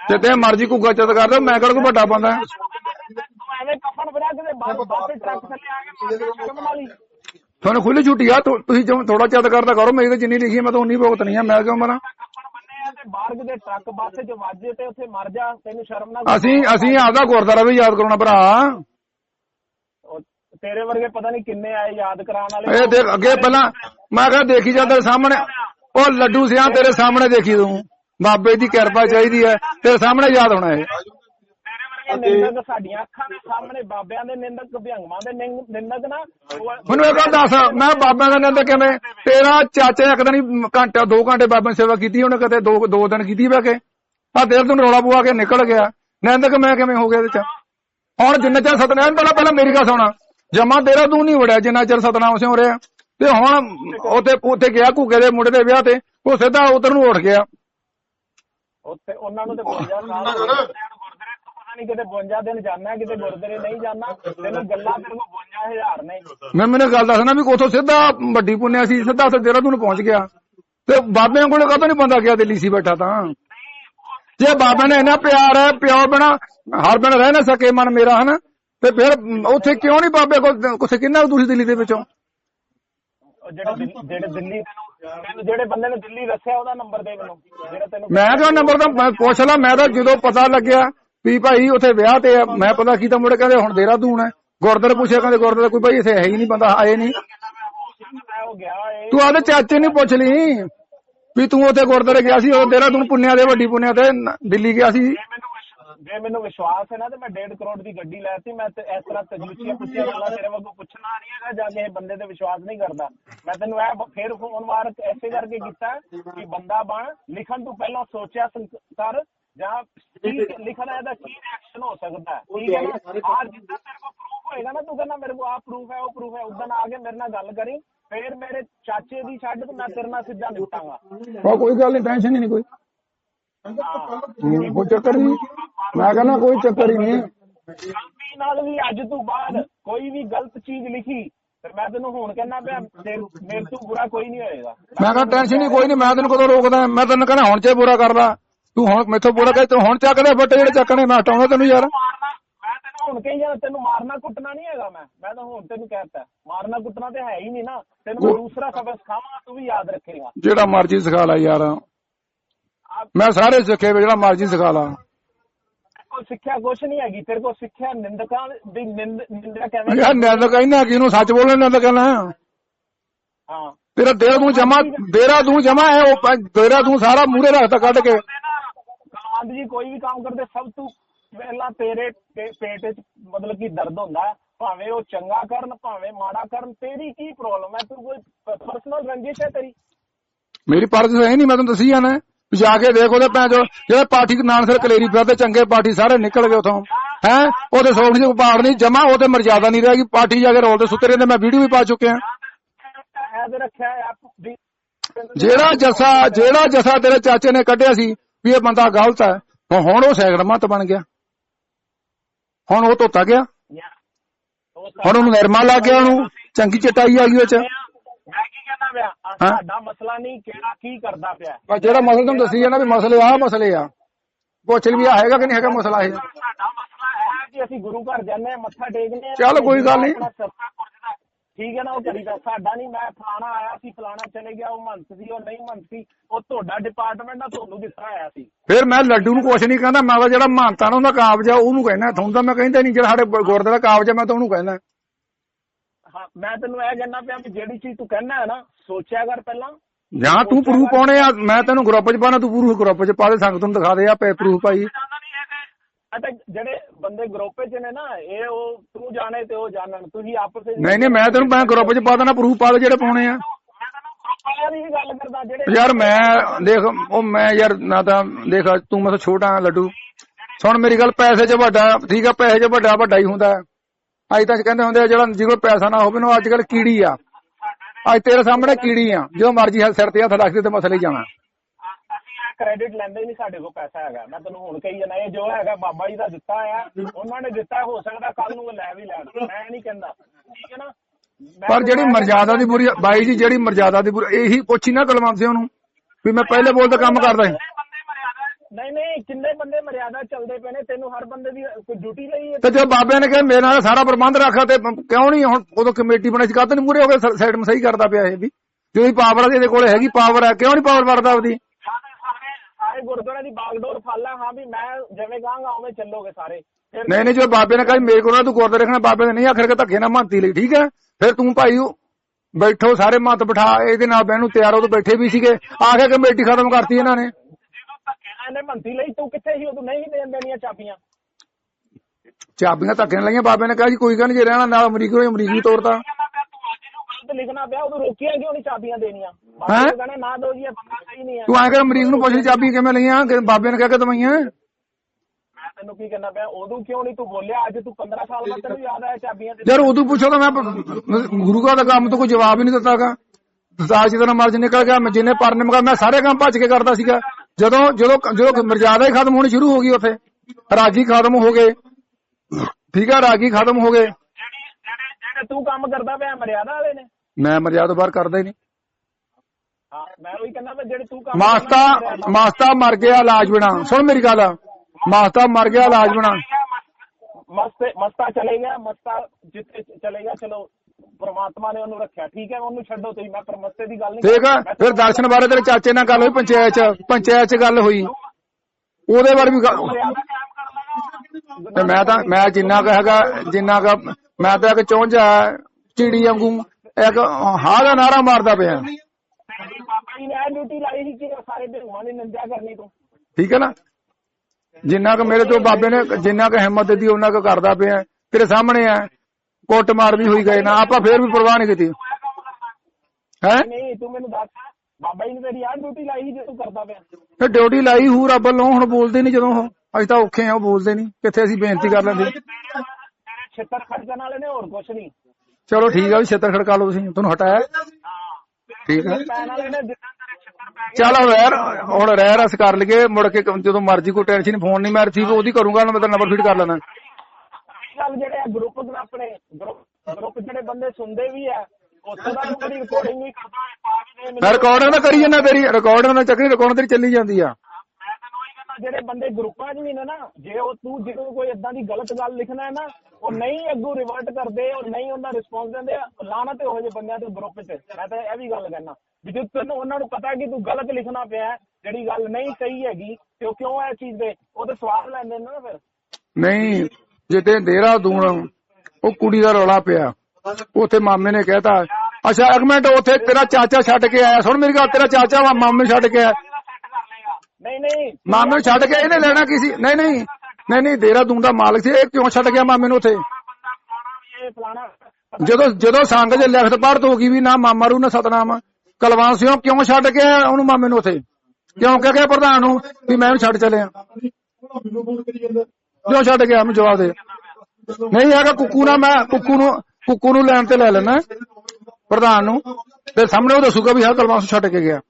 ਤੇ ਤੇ ਮਰਜ਼ੀ ਕੋ ਗੱਜਤ ਕਰਦਾ ਮੈਂ ਕਿਹੜਾ ਕੋਈ ਵੱਡਾ ਬੰਦਾ ਤੂੰ ਐਵੇਂ ਕਫਨ ਬਣਾ ਕਿਤੇ ਬਾਹਰ ਬਾਹਰ ਟਰੱਕ ਥੱਲੇ ਆ ਕੇ ਮਾਰਨਾ ਸ਼ਰਮ ਵਾਲੀ। ਤੁਹਾਨੂੰ ਖੁੱਲੀ ਛੁੱਟੀ ਆ ਤੁਸੀਂ ਜੋ ਥੋੜਾ ਚਿੱਤ ਕਰਦਾ ਕਰੋ ਮੇਰੀ ਤਾਂ ਜਿੰਨੀ ਲਿਖੀ ਮੈਂ ਤਾਂ ਉਨੀ ਭੁਗਤਣੀ ਆ ਮੈਂ ਕਿਉਂ ਮਰਾਂ? ਤੇ ਬਾਹਰ ਕਿਤੇ ਟਰੱਕ ਬੱਸ 'ਚ ਵੱਜੇ ਤੇ ਉੱਥੇ ਮਰ ਜਾ ਤੈਨੂੰ ਸ਼ਰਮ ਨਾ ਅਸੀਂ ਅਸੀਂ ਆਪਦਾ ਗੁਰਦੁਆਰਾ ਵੀ ਯਾਦ ਕਰਾਉਣਾ ਭਰਾ। ਤੇਰੇ ਵਰਗੇ ਪਤਾ ਨਹੀਂ ਕਿੰਨੇ ਆਏ ਯਾਦ ਕਰਾਉਣ ਵਾਲੇ। ਇਹ ਦੇਖ ਅੱਗੇ ਪਹਿਲਾਂ ਮੈਂ ਕਿਹਾ ਦੇਖੀ ਜਾ ਤੇਰੇ ਸਾਹਮਣੇ। ਉਹ ਲੱਡੂ ਸਿਆਂ ਤੇਰੇ ਸਾਹਮਣੇ ਦੇਖੀ ਤੂੰ। ਬਾਬੇ ਦੀ ਕਿਰਪਾ ਚਾਹੀਦੀ ਹੈ। ਤੇਰੇ ਸਾਹਮਣੇ ਯਾਦ ਹੋਣਾ ਇਹ। ਤੇਰੇ ਵਰਗੇ ਨਿੰਦਕ ਸਾਡੀਆਂ ਅੱਖਾਂ ਦੇ ਸਾਹਮਣੇ ਬਾਬਿਆਂ ਦੇ ਨਿੰਦਕ ਭਿਆੰਗਾਂ ਦੇ ਨਿੰਗ- ਨਿੰਦਕ ਨਾ। ਉਹ- ਮੈਨੂੰ ਇਹ ਗੱਲ ਦੱਸ ਮੈਂ ਬਾਬਿਆਂ ਦਾ ਨੰਦ ਕਿਵੇਂ? ਤੇਰਾ ਚਾਚਾ ਇੱਕ ਦਿਨ ਹੀ ਘੰਟਾ ਦੋ ਘੰਟੇ ਬਾਬਿਆਂ ਦੀ ਸੇਵਾ ਕੀਤੀ ਉਹਨੇ ਕਦੇ ਦੋ ਦੋ ਦਿਨ ਕੀਤੀ ਬੈ ਕੇ। ਆ ਦੇਰ ਤੋਂ ਰੌਲਾ ਪਵਾ ਕੇ ਨਿਕਲ ਗਿਆ। ਨੰਦਕ ਮੈਂ ਕਿਵੇਂ ਹੋ ਗਿਆ ਇਹਦੇ ਚ? ਹੁਣ ਜਿੰਨੇ ਚਿਰ ਸਤਨਾਮ ਪਹਿਲਾਂ ਪਹਿਲਾਂ ਮੇਰੀ ਗੱਲ ਸੁਣਾ। ਜਮਾ ਤੇਰਾ ਤੂੰ ਨਹੀਂ ਵੜਿਆ ਜਿੰਨਾ ਚਿਰ ਸਤਨਾਮ ਸਿਉ ਰਿਹਾ ਤੇ ਹੁਣ ਉੱਥੇ ਉੱਥੇ ਗਿਆ ਘੂਕੇ ਦੇ ਮੁੰਡੇ ਦੇ ਵਿਆਹ ਤੇ ਉਹ ਸਿੱਧਾ ਉਧਰ ਨੂੰ ਉੱਠ ਗਿਆ। ਉੱਥੇ ਉਹਨਾਂ ਨੂੰ ਤੇ 52 ਸਾਲ ਹੋ ਗਏ ਨਹੀਂ ਕਿਤੇ 52 ਦਿਨ ਜਾਣਾ ਕਿਤੇ ਗੁਰਦੁਆਰੇ ਨਹੀਂ ਜਾਣਾ ਤੈਨੂੰ ਗੱਲਾਂ ਤੇਰੇ ਕੋਲ 52000 ਨੇ। ਮੈਂ ਮੈਨੂੰ ਗੱਲ ਦੱਸਣਾ ਵੀ ਉਥੋਂ ਸਿੱਧਾ ਵੱਡੀ ਪੁੰਨਿਆ ਸੀ ਸਿੱਧਾ ਉੱਥੇ ਦੇਹਰਾਦੂਨ ਪਹੁੰਚ ਗਿਆ। ਤੇ ਬਾਬਿਆਂ ਕੋਲ ਕਦੋਂ ਨਹੀਂ ਬੰਦਾ ਗਿਆ ਦਿੱਲੀ ਸੀ ਬੈਠਾ ਤਾਂ? ਜੇ ਬਾਬਾ ਨੇ ਇੰਨਾ ਪਿਆਰ ਹੈ ਪਿਓ ਬਿਨਾ ਹਰ ਬਿਨ ਰਹਿ ਨਾ ਸਕੇ ਮਨ ਮੇਰਾ ਹਨਾ? ਤੇ ਫਿਰ ਉੱਥੇ ਕਿਉਂ ਨਹੀਂ ਬਾਬੇ ਕੋਲ ਕੁਛ ਕਿੰਨਾ ਤੁਸੀਂ ਦਿੱਲੀ ਦੇ ਵਿੱਚੋਂ? ਜਿਹੜੇ ਦਿੱਲੀ- ਜਿਹੜੇ ਦਿੱਲੀ ਤੈਨੂੰ ਤੈਨੂੰ ਜਿਹੜੇ ਬੰਦੇ ਨੇ ਦਿੱਲੀ ਦੱਸਿਆ ਉਹਦਾ ਨੰਬਰ ਦੇ ਮੈਨੂੰ। ਜਿਹੜਾ ਤੈਨੂੰ ਮੈਂ ਕਿਹਾ ਨੰਬਰ ਤਾਂ ਮੈਂ ਪੁੱਛ ਲਾ ਮੈਂ ਤਾਂ ਜਦੋਂ ਪਤਾ ਲੱਗਿਆ ਵੀ ਭਾਈ ਉੱਥੇ ਵਿਆਹ ਤੇ ਆ, ਮੈਂ ਪਤਾ ਕੀਤਾ ਮੁੰਡੇ ਕਹਿੰਦੇ ਹੁਣ ਦੇਹਰਾਦੂਨ ਹੈ। ਗੁਰਦੁਆਰੇ ਪੁੱਛਿਆ ਕਹਿੰਦੇ ਗੁਰਦੁਆਰੇ ਕੋਈ ਭਾਈ ਇੱਥੇ ਹੈ ਹੀ ਨਹੀਂ ਬੰਦਾ ਆਏ ਨਹੀਂ। ਤੂੰ ਆਦੇ ਚਾਚੇ ਨੂੰ ਪੁੱਛ ਲਈ ਵੀ ਤੂੰ ਉੱਥੇ ਗੁਰਦੁਆਰੇ ਗਿਆ ਸੀ ਉਹ ਦੇਹਰਾਦੂਨ ਪੁੰਨਿਆ ਦੇ ਵੱਡੀ ਪੁੰਨਿਆ ਤੇ ਨ- ਦਿੱਲੀ ਗਿਆ ਸੀ। ਜੇ ਮੈਨੂੰ ਵਿਸ਼- ਜੇ ਮੈਨੂੰ ਵਿਸ਼ਵਾਸ ਹੈ ਨਾ ਤੇ ਮੈਂ 1.5 ਕਰੋੜ ਦੀ ਗੱਡੀ ਲੈਤੀ ਮੈਂ ਤੇ ਇਸ ਤਰ੍ਹਾਂ ਤਜਵੀਜ਼ੀਆਂ ਪੁੱਛੀਆਂ ਗੱਲਾਂ ਤੇਰੇ ਵਾਂਗੂ ਪੁੱਛਣਾ ਨਹੀਂ ਹੈਗਾ ਜਾ ਕੇ ਇਹ ਬੰਦੇ ਤੇ ਵਿਸ਼ਵਾਸ ਨਹੀਂ ਕਰਦਾ। ਮੈਂ ਤੈਨੂੰ ਇਹ ਬ- ਫੇਰ ਫੋਨ ਮਾਰ ਕੇ ਐਸੇ ਕਰਕੇ ਕੀਤਾ ਕਿ ਬੰਦਾ ਬਣ ਲਿਖਣ ਤੋਂ ਪਹਿਲਾਂ ਸੋਚਿਆ ਸੰਕ- ਕਰ ਜਾਂ ਲਿਖਣਾ ਇਹਦਾ ਕੀ ਰਿਐਕਸ਼ਨ ਹੋ ਸਕਦਾ? ਹੈ ਠੀਕ ਹੈ ਨਾ? ਆ ਜਿੱਦਾਂ ਤੇਰੇ ਕੋਲ ਪ੍ਰੂਫ ਹੋਏਗਾ ਨਾ ਤੂੰ ਕਹਿੰਦਾ ਮੇਰੇ ਕੋਲ ਆ ਪ੍ਰੂਫ ਹੈ ਉਹ ਪ੍ਰੂਫ ਹੈ ਉਦੋਂ ਆ ਕੇ ਮੇਰੇ ਨਾਲ ਗੱਲ ਕਰੀ ਫੇਰ ਮੇਰੇ ਚਾਚੇ ਦੀ ਛੱਡ ਤੇ ਮੈਂ ਤੇਰੇ ਨਾਲ ਸਿੱਧਾ ਨਿਪਟਾਂਗਾ। ਉਹ ਕੋਈ ਗੱਲ ਨਹੀਂ ਟੈਨਸ਼ਨ ਨਹੀਂ ਕੋਈ। ਕੋਈ ਚੱਕਰ ਨਹੀਂ ਮੈਂ ਕਹਿੰਦਾ ਕੋਈ ਚੱਕਰ ਹੀ ਨਹੀਂ ਗਲਤੀ ਨਾਲ ਵੀ ਅੱਜ ਤੋਂ ਬਾਅਦ ਕੋਈ ਵੀ ਗਲਤ ਚੀਜ਼ ਲਿਖੀ ਤੇ ਮੈਂ ਤੈਨੂੰ ਹੁਣ ਕਹਿਣਾ ਪਿਆ ਮੇਰੇ ਤੋਂ ਬੁਰਾ ਕੋਈ ਨਹੀਂ ਹੋਏਗਾ। ਮੈਂ ਕਹਿੰਦਾ ਟੈਨਸ਼ਨ ਹੀ ਕੋਈ ਨਹੀਂ ਮੈਂ ਤੈਨੂੰ ਕਦੋਂ ਰੋਕਦਾ ਮੈਂ ਤੈਨੂੰ ਕਹਿੰਦਾ ਹੁਣ ਚ ਬੁਰਾ ਕਰਦਾ। ਤੂੰ ਹੁਣ ਮੈਥੋਂ ਬੁਰਾ ਕਹਿ ਤੂੰ ਹੁਣ ਚੱਕ ਦੇ ਫੱਟੇ ਜਿਹੜੇ ਚੱਕਣੇ ਮੈਂ ਹਟਾਉਂਦਾ ਤੈਨੂੰ ਯਾਰ। ਮਾਰਨਾ ਮੈਂ ਤੈਨੂੰ ਹੁਣ ਕਹੀ ਜਾਣਾ ਤੈਨੂੰ ਮਾਰਨਾ ਕੁੱਟਣਾ ਨਹੀਂ ਹੈਗਾ ਮੈਂ। ਮੈਂ ਤਾਂ ਹੁਣ ਤੈਨੂੰ ਕਹਿਤਾ ਮਾਰਨਾ ਕੁੱਟਣਾ ਤੇ ਹੈ ਹੀ ਨਹੀਂ ਨਾ। ਤੈਨੂੰ ਮੈਂ ਦੂਸਰਾ ਸਬਕ ਸਿਖਾਵਾਂਗਾ ਤੂੰ ਵੀ ਯਾਦ ਰੱਖੇਗਾ। ਜਿਹੜਾ ਮਰਜ਼ੀ ਸਿਖਾ ਲੈ ਯਾਰ। ਮੈਂ ਸਾਰੇ ਸਿੱਖੇ ਵੀ ਜਿਹੜਾ ਮਰਜ਼ੀ ਸਿਖਾ ਲਾ। ਕੋਲ ਸਿੱਖਿਆ ਕੁਛ ਨਹੀਂ ਹੈਗੀ ਤੇਰੇ ਕੋਲ ਸਿੱਖਿਆ ਨਿੰਦਕਾਂ ਦੀ ਨਿੰਦ ਨਿੰਦਿਆ ਕਿਵੇਂ ਯਾਰ ਨਿੰਦ ਕਹਿੰਦਾ ਕਿ ਇਹਨੂੰ ਸੱਚ ਬੋਲਣ ਨਿੰਦ ਕਹਿਣਾ ਹਾਂ। ਤੇਰਾ ਦੇਰਾ ਤੂੰ ਜਮਾ ਦੇਰਾ ਤੂੰ ਜਮਾ ਹੈ ਉਹ ਦੇਰਾ ਤੂੰ ਸਾਰਾ ਮੂਰੇ ਰੱਖਤਾ ਕੱਢ ਕੇ। ਕਲਵੰਤ ਜੀ ਕੋਈ ਵੀ ਕੰਮ ਕਰਦੇ ਸਭ ਤੋਂ ਪਹਿਲਾਂ ਤੇਰੇ ਪੇਟ 'ਚ ਮਤਲਬ ਕਿ ਦਰਦ ਹੁੰਦਾ ਹੈ। ਭਾਵੇਂ ਉਹ ਚੰਗਾ ਕਰਨ ਭਾਵੇਂ ਮਾੜਾ ਕਰਨ ਤੇਰੀ ਕੀ ਪ੍ਰੋਬਲਮ ਹੈ? ਤੂੰ ਕੋਈ ਪਰਸਨਲ ਰੰਜਿਸ਼ ਹੈ ਤੇਰੀ? ਮੇਰੀ ਪਰਸ ਹੈ ਨਹੀਂ ਮੈਂ ਤੈਨੂੰ ਦੱਸੀ ਜਾਣਾ ਜਾ ਕੇ ਦੇਖ ਉਹਦੇ ਭੈਣ ਜੋ ਜਿਹੜੇ ਪਾਰਟੀ ਨਾਨਸਰ ਕਲੇਰੀ ਫਿਰਦੇ ਚੰਗੇ ਪਾਰਟੀ ਸਾਰੇ ਨਿਕਲ ਗਏ ਉਥੋਂ। ਹੈ? ਉਹਦੇ ਸੋਖ ਚ ਪਾੜ ਨਹੀਂ ਜਮਾ ਉਹਦੇ ਮਰਜ਼ਾਦਾ ਨਹੀਂ ਰਹੇਗੀ ਪਾਰਟੀ ਜਾ ਕੇ ਰੋਲ ਤੇ ਸੁੱਤੇ ਰਹਿੰਦੇ ਮੈਂ ਵੀਡੀਓ ਵੀ ਪਾ ਚੁੱਕਿਆ ਜਿਹੜਾ ਜੱਸਾ ਜਿਹੜਾ ਜੱਸਾ ਤੇਰੇ ਚਾਚੇ ਨੇ ਕੱਢਿਆ ਸੀ ਵੀ ਇਹ ਬੰਦਾ ਗਲਤ ਹੈ। ਹੁਣ- ਉਹ ਸੈਕੜ ਮੱਤ ਬਣ ਗਿਆ। ਹੁਣ ਉਹ ਧੋਤਾ ਗਿਆ। ਹੁਣ ਉਹਨੂੰ ਨਿਰਮਾ ਲੱਗ ਗਿਆ ਉਹਨੂੰ ਚੰਗੀ ਚਟਾਈ ਆ ਗਈ ਉਹ ਚ। ਮੈਂ ਕੀ ਕਹਿੰਦਾ ਪਿਆ? ਸਾਡਾ ਮਸਲਾ ਨਹੀਂ ਕਿਹੜਾ ਕੀ ਕਰਦਾ ਪਿਆ। ਪਰ ਜਿਹੜਾ ਮਸਲਾ ਤੁਹਾਨੂੰ ਦੱਸੀ ਜਾਣਾ ਵੀ ਮਸਲੇ ਆ ਮਸਲੇ ਆ। ਪੁੱਛ ਲਈ ਵੀ ਆ ਹੈਗਾ ਕਿ ਨਹੀਂ ਹੈਗਾ ਮਸਲਾ ਇਹ। ਸਾਡਾ ਮਸਲਾ ਹੈ ਕਿ ਅਸੀਂ ਗੁਰੂ ਘਰ ਜਾਂਦੇ ਮੱਥਾ ਟੇਕਦੇ ਚੱਲ ਕੋਈ ਗੱਲ ਨਹੀਂ। ਠੀਕ ਹੈ ਨਾ ਉਹ ਕਰੀਦਾ ਸਾਡਾ ਨਹੀਂ ਮੈਂ ਫਲਾਣਾ ਆਇਆ ਸੀ ਫਲਾਣਾ ਚਲੇ ਗਿਆ ਉਹ ਮੰਤ ਸੀ ਉਹ ਨਹੀਂ ਮੰਤ ਸੀ ਉਹ ਤੁਹਾਡਾ ਡਿਪਾਰਟਮੈਂਟ ਆ ਤੁਹਾਨੂੰ ਦਿੱਤਾ ਆਇਆ ਸੀ। ਫਿਰ ਮੈਂ ਲੱਡੂ ਨੂੰ ਕੁਛ ਨਹੀਂ ਕਹਿੰਦਾ ਮੈਂ ਤਾਂ ਜਿਹੜਾ ਮਾਨਤਾ ਨਾ ਉਹਦਾ ਕਾਬਜ ਉਹਨੂੰ ਕਹਿਣਾ ਤੁਹਾਨੂੰ ਤਾਂ ਮੈਂ ਕਹਿੰਦਾ ਨਹੀਂ ਜਿਹੜਾ ਸਾਡੇ ਗੁਰਦੁਆਰਾ ਕਾਬਜ ਮੈਂ ਤਾਂ ਉਹਨੂੰ ਕਹਿਣਾ ਹਾਂ ਮੈਂ ਤੈਨੂੰ ਇਹ ਕਹਿਣਾ ਪਿਆ ਵੀ ਜਿਹੜੀ ਚੀਜ਼ ਤੂੰ ਕਹਿਣਾ ਹੈ ਨਾ ਸੋਚਿਆ ਕਰ ਪਹਿਲਾਂ। ਜਾਂ ਤੂੰ ਪ੍ਰੂਫ ਪਾਉਣੇ ਆ ਮੈਂ ਤੈਨੂੰ ਗਰੁੱਪ 'ਚ ਪਾਣਾ ਤੂੰ ਪ੍ਰੂਫ ਗਰੁੱਪ 'ਚ ਪਾ ਦੇ ਸੰਗਤ ਨੂੰ ਦਿਖਾ ਦੇ ਆ ਪੇ ਪ੍ਰੂਫ ਭਾਈ ਅਤੇ ਜਿਹੜੇ ਬੰਦੇ ਗਰੁੱਪ 'ਚ ਨੇ ਨਾ ਇਹ ਉਹ ਤੂੰ ਜਾਣੇ ਤੇ ਉਹ ਜਾਣਨ ਤੁਸੀਂ ਆਪਸ ਵਿੱਚ ਨਹੀਂ ਨਹੀਂ ਮੈਂ ਤੈਨੂੰ ਮੈਂ ਗਰੁੱਪ 'ਚ ਪਾ ਦੇਣਾ ਪ੍ਰੂਫ ਪਾ ਦੇ ਜਿਹੜੇ ਪਾਉਣੇ ਆ। ਮੈਂ ਤੈਨੂੰ ਗਰੁੱਪ ਵਾਲਿਆਂ ਦੀ ਵੀ ਗੱਲ ਕਰਦਾ ਜਿਹੜੇ ਯਾਰ ਮੈਂ ਦੇਖ ਉਹ ਮੈਂ ਯਾਰ ਨਾ ਤਾਂ ਦੇਖ ਤੂੰ ਮੈਂ ਛੋਟਾ ਲੱਡੂ। ਸੁਣ ਮੇਰੀ ਗੱਲ ਪੈਸੇ 'ਚ ਵੱਡਾ ਠੀਕ ਆ ਪੈਸੇ 'ਚ ਵੱਡਾ ਵੱਡਾ ਹੀ ਹੁੰਦਾ। ਅੱਜ ਤਾਂ ਕਹਿੰਦੇ ਹੁੰਦੇ ਆ ਜਿਹੜਾ ਜਿਹਦੇ ਪੈਸਾ ਨਾ ਹੋਵੇ ਨਾ ਅੱਜ ਕੱਲ ਕੀੜੀ ਆ। ਅੱਜ ਤੇਰੇ ਸਾਹਮਣੇ ਕੀੜੀ ਆ ਜਦੋਂ ਮਰਜ਼ੀ ਹੱਥ ਸਿਰ ਤੇ ਹੱਥ ਰੱਖ ਦੇ ਤੇ ਮਸਲੇ ਜਾਣਾ। ਕ੍ਰੈਡਿਟ ਲੈਂਦੇ ਨਹੀਂ ਸਾਡੇ ਕੋਲ ਪੈਸਾ ਹੈਗਾ। ਮੈਂ ਤੈਨੂੰ ਹੁਣ ਕਹੀ ਜਾਣਾ ਇਹ ਜੋ ਹੈਗਾ ਬਾਬਾ ਜੀ ਦਾ ਦਿੱਤਾ ਆ ਉਹਨਾਂ ਨੇ ਦਿੱਤਾ ਹੋ ਸਕਦਾ ਕੱਲ ਨੂੰ ਲੈ ਵੀ ਲੈਣ। ਮੈਂ ਨਹੀਂ ਕਹਿੰਦਾ। ਠੀਕ ਹੈ ਨਾ? ਮੈਂ ਪਰ ਜਿਹੜੀ ਮਰਜ਼ਾਦਾ ਦੀ ਬੁਰੀ ਬਾਈ ਜੀ ਜਿਹੜੀ ਮਰਜ਼ਾਦਾ ਦੀ ਬੁਰੀ ਇਹੀ ਪੁੱਛੀ ਨਾ ਕੁਲਵੰਤ ਸਿੰਘ ਨੂੰ ਵੀ ਮੈਂ ਪਹਿਲੇ ਬੋਲ ਤਾਂ ਕੰਮ ਕਰਦਾ ਸੀ। ਨਹੀਂ ਨਹੀਂ ਕਿੰਨੇ ਬੰਦੇ ਮਰਿਆਦਾ ਚੱਲਦੇ ਪਏ ਨੇ? ਤੈਨੂੰ ਹਰ ਬੰਦੇ ਦੀ ਕੋਈ ਡਿਊਟੀ ਲਈ ਹੈ? ਤੇ ਜੇ ਬਾਬੇ ਨੇ ਕਿਹਾ ਮੇਰੇ ਨਾਲ ਸਾਰਾ ਪ੍ਰਬੰਧ ਰੱਖਾ ਤੇ ਕਿਉਂ ਨਹੀਂ? ਹੁਣ ਉਦੋਂ ਕਮੇਟੀ ਬਣੀ ਸੀ ਕਾਹਤੋਂ ਨਹੀਂ ਮੂਰੇ ਹੋ ਕੇ ਸਾਈਡ ਨੂੰ ਸਹੀ ਕਰਦਾ ਪਿਆ ਇਹ ਵੀ। ਜੋ ਹੀ ਪਾਵਰ ਇਹਦੇ ਕੋਲੇ ਹੈਗੀ ਪਾਵਰ ਹੈ ਕਿਉਂ ਨਹੀਂ ਪਾਵਰ ਵਰਦਾ ਉਹਦੀ ਸਾਰੇ ਗੁਰਦੁਆਰੇ ਦੀ ਬਾਗਡੋਰ ਫਾਲਾ ਹਾਂ ਵੀ ਮੈਂ ਜਿਵੇਂ ਕਹਾਂਗਾ ਉਵੇਂ ਚੱਲੋਗੇ ਸਾਰੇ। ਨਹੀਂ ਨਹੀਂ ਜੋ ਬਾਬੇ ਨੇ ਕਹਾ ਮੇਰੇ ਕੋਲ ਨਾ ਤੂੰ ਗੁਰਦੇ ਰੱਖਣਾ ਬਾਬੇ ਨੇ ਨਹੀਂ ਆਖਰ ਕੇ ਧੱਕੇ ਨਾਲ ਮੰਨਤੀ ਲਈ ਠੀਕ ਹੈ? ਫਿਰ ਤੂੰ ਭਾਈ ਬੈਠੋ ਸਾਰੇ ਮੱਤ ਬਿਠਾ ਇਹਦੇ ਨਾਲ ਬਹਿਣ ਨੂੰ ਤਿਆਰ ਉਹ ਤੋਂ ਬੈਠੇ ਵੀ ਸੀਗੇ। ਆ ਕੇ ਕਮੇਟੀ ਖਤਮ ਕਰਤੀ ਇਹਨਾਂ ਨੇ। ਜਦੋਂ ਧੱਕੇ ਨਾਲ ਇਹਨੇ ਮੰਤੀ ਲਈ ਤੂੰ ਕਿੱਥੇ ਸੀ? ਉਦੋਂ ਨਹੀਂ ਦੇਣ ਦੇਣੀਆਂ ਚਾਬੀਆਂ। ਚਾਬੀਆਂ ਧੱਕੇ ਨਾਲ ਲਈਆਂ ਬਾਬੇ ਨੇ ਕਿਹਾ ਜੀ ਕੋਈ ਗੱਲ ਨਹੀਂ ਜੇ ਰਹਿਣਾ ਨਾਲ ਅਮਰੀਕ ਨੂੰ ਅਮਰੀਕ ਵੀ ਤੋੜਤਾ ਗਲਤ ਲਿਖਣਾ ਪਿਆ ਉਦੋਂ ਰੋਕਿਆ ਕਿਉਂ ਨਹੀਂ ਚਾਬੀਆਂ ਦੇਣੀਆਂ? ਬਾਬਾ ਨੇ ਕਹਿਣਾ ਨਾ ਦੋ ਜੀ ਇਹ ਬੰਦਾ ਸਹੀ ਨਹੀਂ ਹੈ। ਤੂੰ ਐਂ ਕਰ ਅਮਰੀਕ ਨੂੰ ਪੁੱਛ ਲਈ ਚਾਬੀ ਕਿਵੇਂ ਲਈਆਂ ਕਿ ਬਾਬੇ ਨੇ ਕਹਿ ਕੇ ਦਵਾਈਆਂ ਮੈਂ ਤੈਨੂੰ ਕੀ ਕਹਿੰਦਾ ਪਿਆ ਉਦੋਂ ਕਿਉਂ ਨਹੀਂ ਤੂੰ ਬੋਲਿਆ? ਅੱਜ ਤੂੰ 15 ਸਾਲ ਬਾਅਦ ਤੈਨੂੰ ਯਾਦ ਆਇਆ ਚਾਬੀਆਂ ਦੇ ਯਾਰ ਉਦੋਂ ਪੁੱਛੋ ਤਾਂ ਮੈਂ ਗੁਰੂ ਘਰ ਦਾ ਕੰਮ ਤੋਂ ਕੋਈ ਜਵਾਬ ਹੀ ਨਹੀਂ ਦਿੱਤਾਗਾ। ਦਸਤਾਰ ਜਿੱਦਾਂ ਮਰਜ਼ ਨਿਕਲ ਗਿਆ ਮੈਂ ਜਿੰਨੇ ਪਰਨੇ ਮਗਾ ਮੈਂ ਸਾਰੇ ਕੰਮ ਭੱਜ ਕੇ ਕਰਦਾ ਸੀਗਾ। ਜਦੋਂ ਜਦੋਂ ਜਦੋਂ ਮਰਜ਼ਾਦਾ ਹੀ ਖਤਮ ਹੋਣੀ ਸ਼ੁਰੂ ਹੋ ਗਈ ਉੱਥੇ ਰਾਗੀ ਖਤਮ ਹੋ ਗਏ। ਠੀਕ ਆ ਰਾਗੀ ਖਤਮ ਹੋ ਗਏ। ਜਿਹੜੀ ਜਿਹੜੇ ਜਿਹੜੇ ਤੂੰ ਕੰਮ ਕਰਦਾ ਪਿਆ ਮਰਿਆਦਾ ਵਾਲੇ ਨੇ। ਮੈਂ ਮਰਜ਼ਾਦਾ ਬਾਹਰ ਕਰਦਾ ਹੀ ਨਹੀਂ। ਹਾਂ ਮੈਂ ਉਹੀ ਕਹਿੰਦਾ ਪਿਆ ਜਿਹੜੇ ਤੂੰ ਕੰਮ ਮਾਸਤਾ ਮਾਸਤਾ ਮਰ ਗਿਆ ਇਲਾਜ ਬਿਨਾ। ਸੁਣ ਮੇਰੀ ਗੱਲ। ਮਾਸਤਾ ਮਰ ਗਿਆ ਇਲਾਜ ਬਿਨਾ। ਮਸਤੇ ਮਸਤਾ ਚਲੇ ਗਿਆ ਮਸਤਾ ਜਿੱਥੇ ਚਲੇ ਗਿਆ ਚਲੋ ਪ੍ਰਮਾਤਮਾ ਨੇ ਉਹਨੂੰ ਰੱਖਿਆ। ਠੀਕ ਹੈ ਉਹਨੂੰ ਛੱਡੋ ਤੁਸੀਂ ਮੈਂ ਪਰਮਸਤੇ ਦੀ ਗੱਲ ਨਹੀਂ ਠੀਕ ਮੈਂ ਫਿਰ ਦਰਸ਼ਨ ਬਾਰੇ ਤੇਰੇ ਚਾਚੇ ਨਾਲ ਗੱਲ ਹੋਈ ਪੰਚਾਇਤ ਚ ਪੰਚਾਇਤ ਚ ਗੱਲ ਹੋਈ। ਉਹਦੇ ਬਾਰੇ ਵੀ ਤੇ ਮੈਂ ਤਾਂ ਮੈਂ ਜਿੰਨਾ ਕੁ ਹੈਗਾ ਜਿੰਨਾ ਕੁ ਮੈਂ ਤਾਂ ਇੱਕ ਚੌਂਝਾ ਚਿੜੀ ਵਾਂਗੂ ਇੱਕ ਹਾਂ ਦਾ ਨਾਰਾ ਮਾਰਦਾ ਪਿਆ। ਤੇਰੀ ਜੀ ਨੇ ਇਹ ਡਿਊਟੀ ਲਾਈ ਸੀ ਕਿ ਸਾਰੇ ਭਗਵਾਨ ਦੀ ਨਿੰਦਿਆ ਕਰਨੀ ਤੂੰ ਠੀਕ ਹੈ ਨਾ? ਜਿੰਨਾ ਕੁ ਮੇਰੇ ਤੋਂ ਬਾਬੇ ਨੇ, ਜਿੰਨਾ ਕੁ ਹਿੰਮਤ ਦਿੱਤੀ ਉਹਨਾਂ ਕ ਕਰਦਾ ਪਿਆ। ਤੇਰੇ ਸਾਹਮਣੇ ਆ। ਕੁੱਟਮਾਰ ਵੀ ਹੋਈ ਗਏ ਨਾ। ਆਪਾਂ ਫੇਰ ਵੀ ਪਰਵਾਹ ਨਹੀਂ ਕੀਤੀ। ਹੈ? ਨਹੀਂ ਤੂੰ ਮੈਨੂੰ ਦੱਸ ਬਾਬਾ ਜੀ ਨੇ ਤੇਰੀ ਆਹ ਡਿਊਟੀ ਲਾਈ ਸੀ ਜੇ ਕਰਦਾ ਪਿਆ ਤੇ ਡਿਊਟੀ ਲਾਈ ਹੂ ਰੱਬ ਵੱਲੋਂ, ਹੁਣ ਬੋਲਦੇ ਨਹੀਂ ਜਦੋਂ ਉਹ। ਅਸੀਂ ਤਾਂ ਔਖੇ ਆ, ਉਹ ਬੋਲਦੇ ਨਹੀਂ। ਕਿੱਥੇ ਅਸੀਂ ਬੇਨਤੀ ਕਰ ਲੈਂਦੇ। ਤੇਰੇ ਤੇਰੇ ਛਿੱਤਰ ਵਾਲੇ ਨੇ, ਹੋਰ ਕੁਛ ਨਹੀਂ। ਚਲੋ ਠੀਕ ਆ ਵੀ ਛੇਤਰ ਖੜਕਾ ਲਓ ਤੁਸੀਂ ਤੁਹਾਨੂੰ ਹਟਾਇਆ। ਠੀਕ ਨੇ ਗਏ ਚੱਲ ਹੁਣ ਰਹਿ ਹੁਣ ਰਹਿ ਰਸ ਕਰ ਲਈਏ ਮੁੜ ਕੇ ਜਦੋਂ ਮਰਜ਼ੀ ਕੋਈ ਟੈਨਸ਼ਨ ਫੋਨ ਨਹੀਂ ਮੈਂ ਰਿਸੀਵ ਉਹਦੀ ਕਰੂੰਗਾ ਨਾ ਮੈਂ ਤਾਂ ਨੰਬਰ ਫੀਡ ਕਰ ਲੈਣਾ ਗੱਲ ਜਿਹੜੇ ਆ ਗਰੁੱਪ ਆਪਣੇ ਗਰੁੱਪ ਜਿਹੜੇ ਬੰਦੇ ਸੁਣਦੇ ਵੀ ਆ ਉੱਥੇ ਦਾ ਰਿਕਾਰਡਿੰਗ ਵੀ ਕਰਦਾ ਹੈ ਦੇ ਰਿਕਾਰਡਿੰਗ ਤਾਂ ਕਰੀ ਜਾਂਦਾ ਤੇਰੀ ਰਿਕਾਰਡਿੰਗ ਨਾਲ ਚੱਕਰੀ ਰਿਕਾਰਡਿੰਗ ਤੇਰੀ ਚੱਲੀ ਜਾਂਦੀ ਆ। ਜਿਹੜੇ ਬੰਦੇ ਗਰੁੱਪਾਂ 'ਚ ਵੀ ਨੇ ਨਾ, ਜੇ ਉਹ ਤੂੰ ਜਿਹਨੂੰ ਕੋਈ ਇਦਾਂ ਦੀ ਗਲਤ ਗੱਲ ਲਿਖਣਾ ਹੈ ਨਾ, ਉਹ ਨਹੀਂ ਅੱਗੋਂ ਰਿਵਰਟ ਕਰਦੇ, ਉਹ ਨਹੀਂ ਉਹਦਾ ਰਿਸਪੌਂਸ ਦਿੰਦੇ ਲਾਣਾ ਤੇ ਉਹੋ ਜਿਹੇ ਬੰਦਿਆਂ ਦੇ ਗਰੁੱਪ 'ਚ। ਮੈਂ ਤਾਂ ਇਹ ਵੀ ਗੱਲ ਕਹਿਣਾ ਵੀ ਜੇ ਤੈਨੂੰ ਉਹਨਾਂ ਨੂੰ ਪਤਾ ਕਿ ਤੂੰ ਗਲਤ ਲਿਖਣਾ ਪਿਆ ਜਿਹੜੀ ਗੱਲ ਨਹੀਂ ਸਹੀ ਹੈਗੀ, ਤੇ ਉਹ ਕਿਉਂ ਇਹ ਚੀਜ਼ ਦੇ? ਉਹਦੇ ਸਵਾਦ ਲੈਂਦੇ ਨੇ ਨਾ ਫਿਰ। ਨਹੀਂ ਜਿੱਤੇ ਦੇਰਾ ਦੂਣ, ਉਹ ਕੁੜੀ ਦਾ ਰੌਲਾ ਪਿਆ। ਉੱਥੇ ਮਾਮੇ ਨੇ ਕਹਿਤਾ, ਅੱਛਾ, ਇੱਕ ਮਿੰਟ, ਉੱਥੇ ਤੇਰਾ ਚਾਚਾ ਛੱਡ ਕੇ ਆਇਆ, ਸੁਣ ਮੇਰੀ ਗੱਲ, ਤੇਰਾ ਚਾਚਾ ਮਾਮੇ ਛੱਡ ਕੇ ਆਇਆ। ਨਹੀਂ ਨਹੀਂ। ਮਾਮੇ ਨੂੰ ਛੱਡ ਕੇ ਇਹਨੇ ਲੈਣਾ ਕੀ ਸੀ? ਨਹੀਂ ਨਹੀਂ। ਨਹੀਂ ਨਹੀਂ ਦੇਰਾ ਦਾ ਮਾਲਕ ਸੀ। ਇਹ ਕਿਉਂ ਛੱਡ ਗਿਆ ਮਾਮੇ ਨੂੰ ਉੱਥੇ? ਜਦੋਂ ਜਦੋਂ ਸੰਗ ਚ ਲਿਖਤ ਪੜਤ ਹੋ ਗਈ ਵੀ ਨਾ ਮਾਮਾ ਰੂ, ਨਾ ਸਤਨਾਮ। ਕਲਵਾਂ ਸਿਓ ਕਿਉਂ ਛੱਡ ਕੇ ਉਹਨੂੰ ਮਾਮੇ ਨੂੰ ਉੱਥੇ? ਕਿਉਂ ਕਹਿ ਗਿਆ ਪ੍ਰਧਾਨ ਨੂੰ ਵੀ ਮੈਂ ਉਹਨੂੰ ਛੱਡ ਚਲਿਆ? ਕਿਉਂ ਛੱਡ ਗਿਆ? ਮੈਨੂੰ ਜਵਾਬ ਦੇ। ਨਹੀਂ, ਹੈਗਾ ਕੁੱਕੂ ਨਾ ਮੈਂ ਕੁੱਕੂ ਨੂੰ ਕੁੱਕੂ ਨੂੰ ਲੈਣ ਤੇ ਲੈ ਲੈਣਾ ਪ੍ਰਧਾਨ ਨੂੰ। ਤੇ ਸਾਹਮਣੇ ਉਹ ਦੱਸੂਗਾ ਵੀ ਹਾਂ ਕਲਵਾਂ ਛੱਡ ਕੇ ਗਿਆ।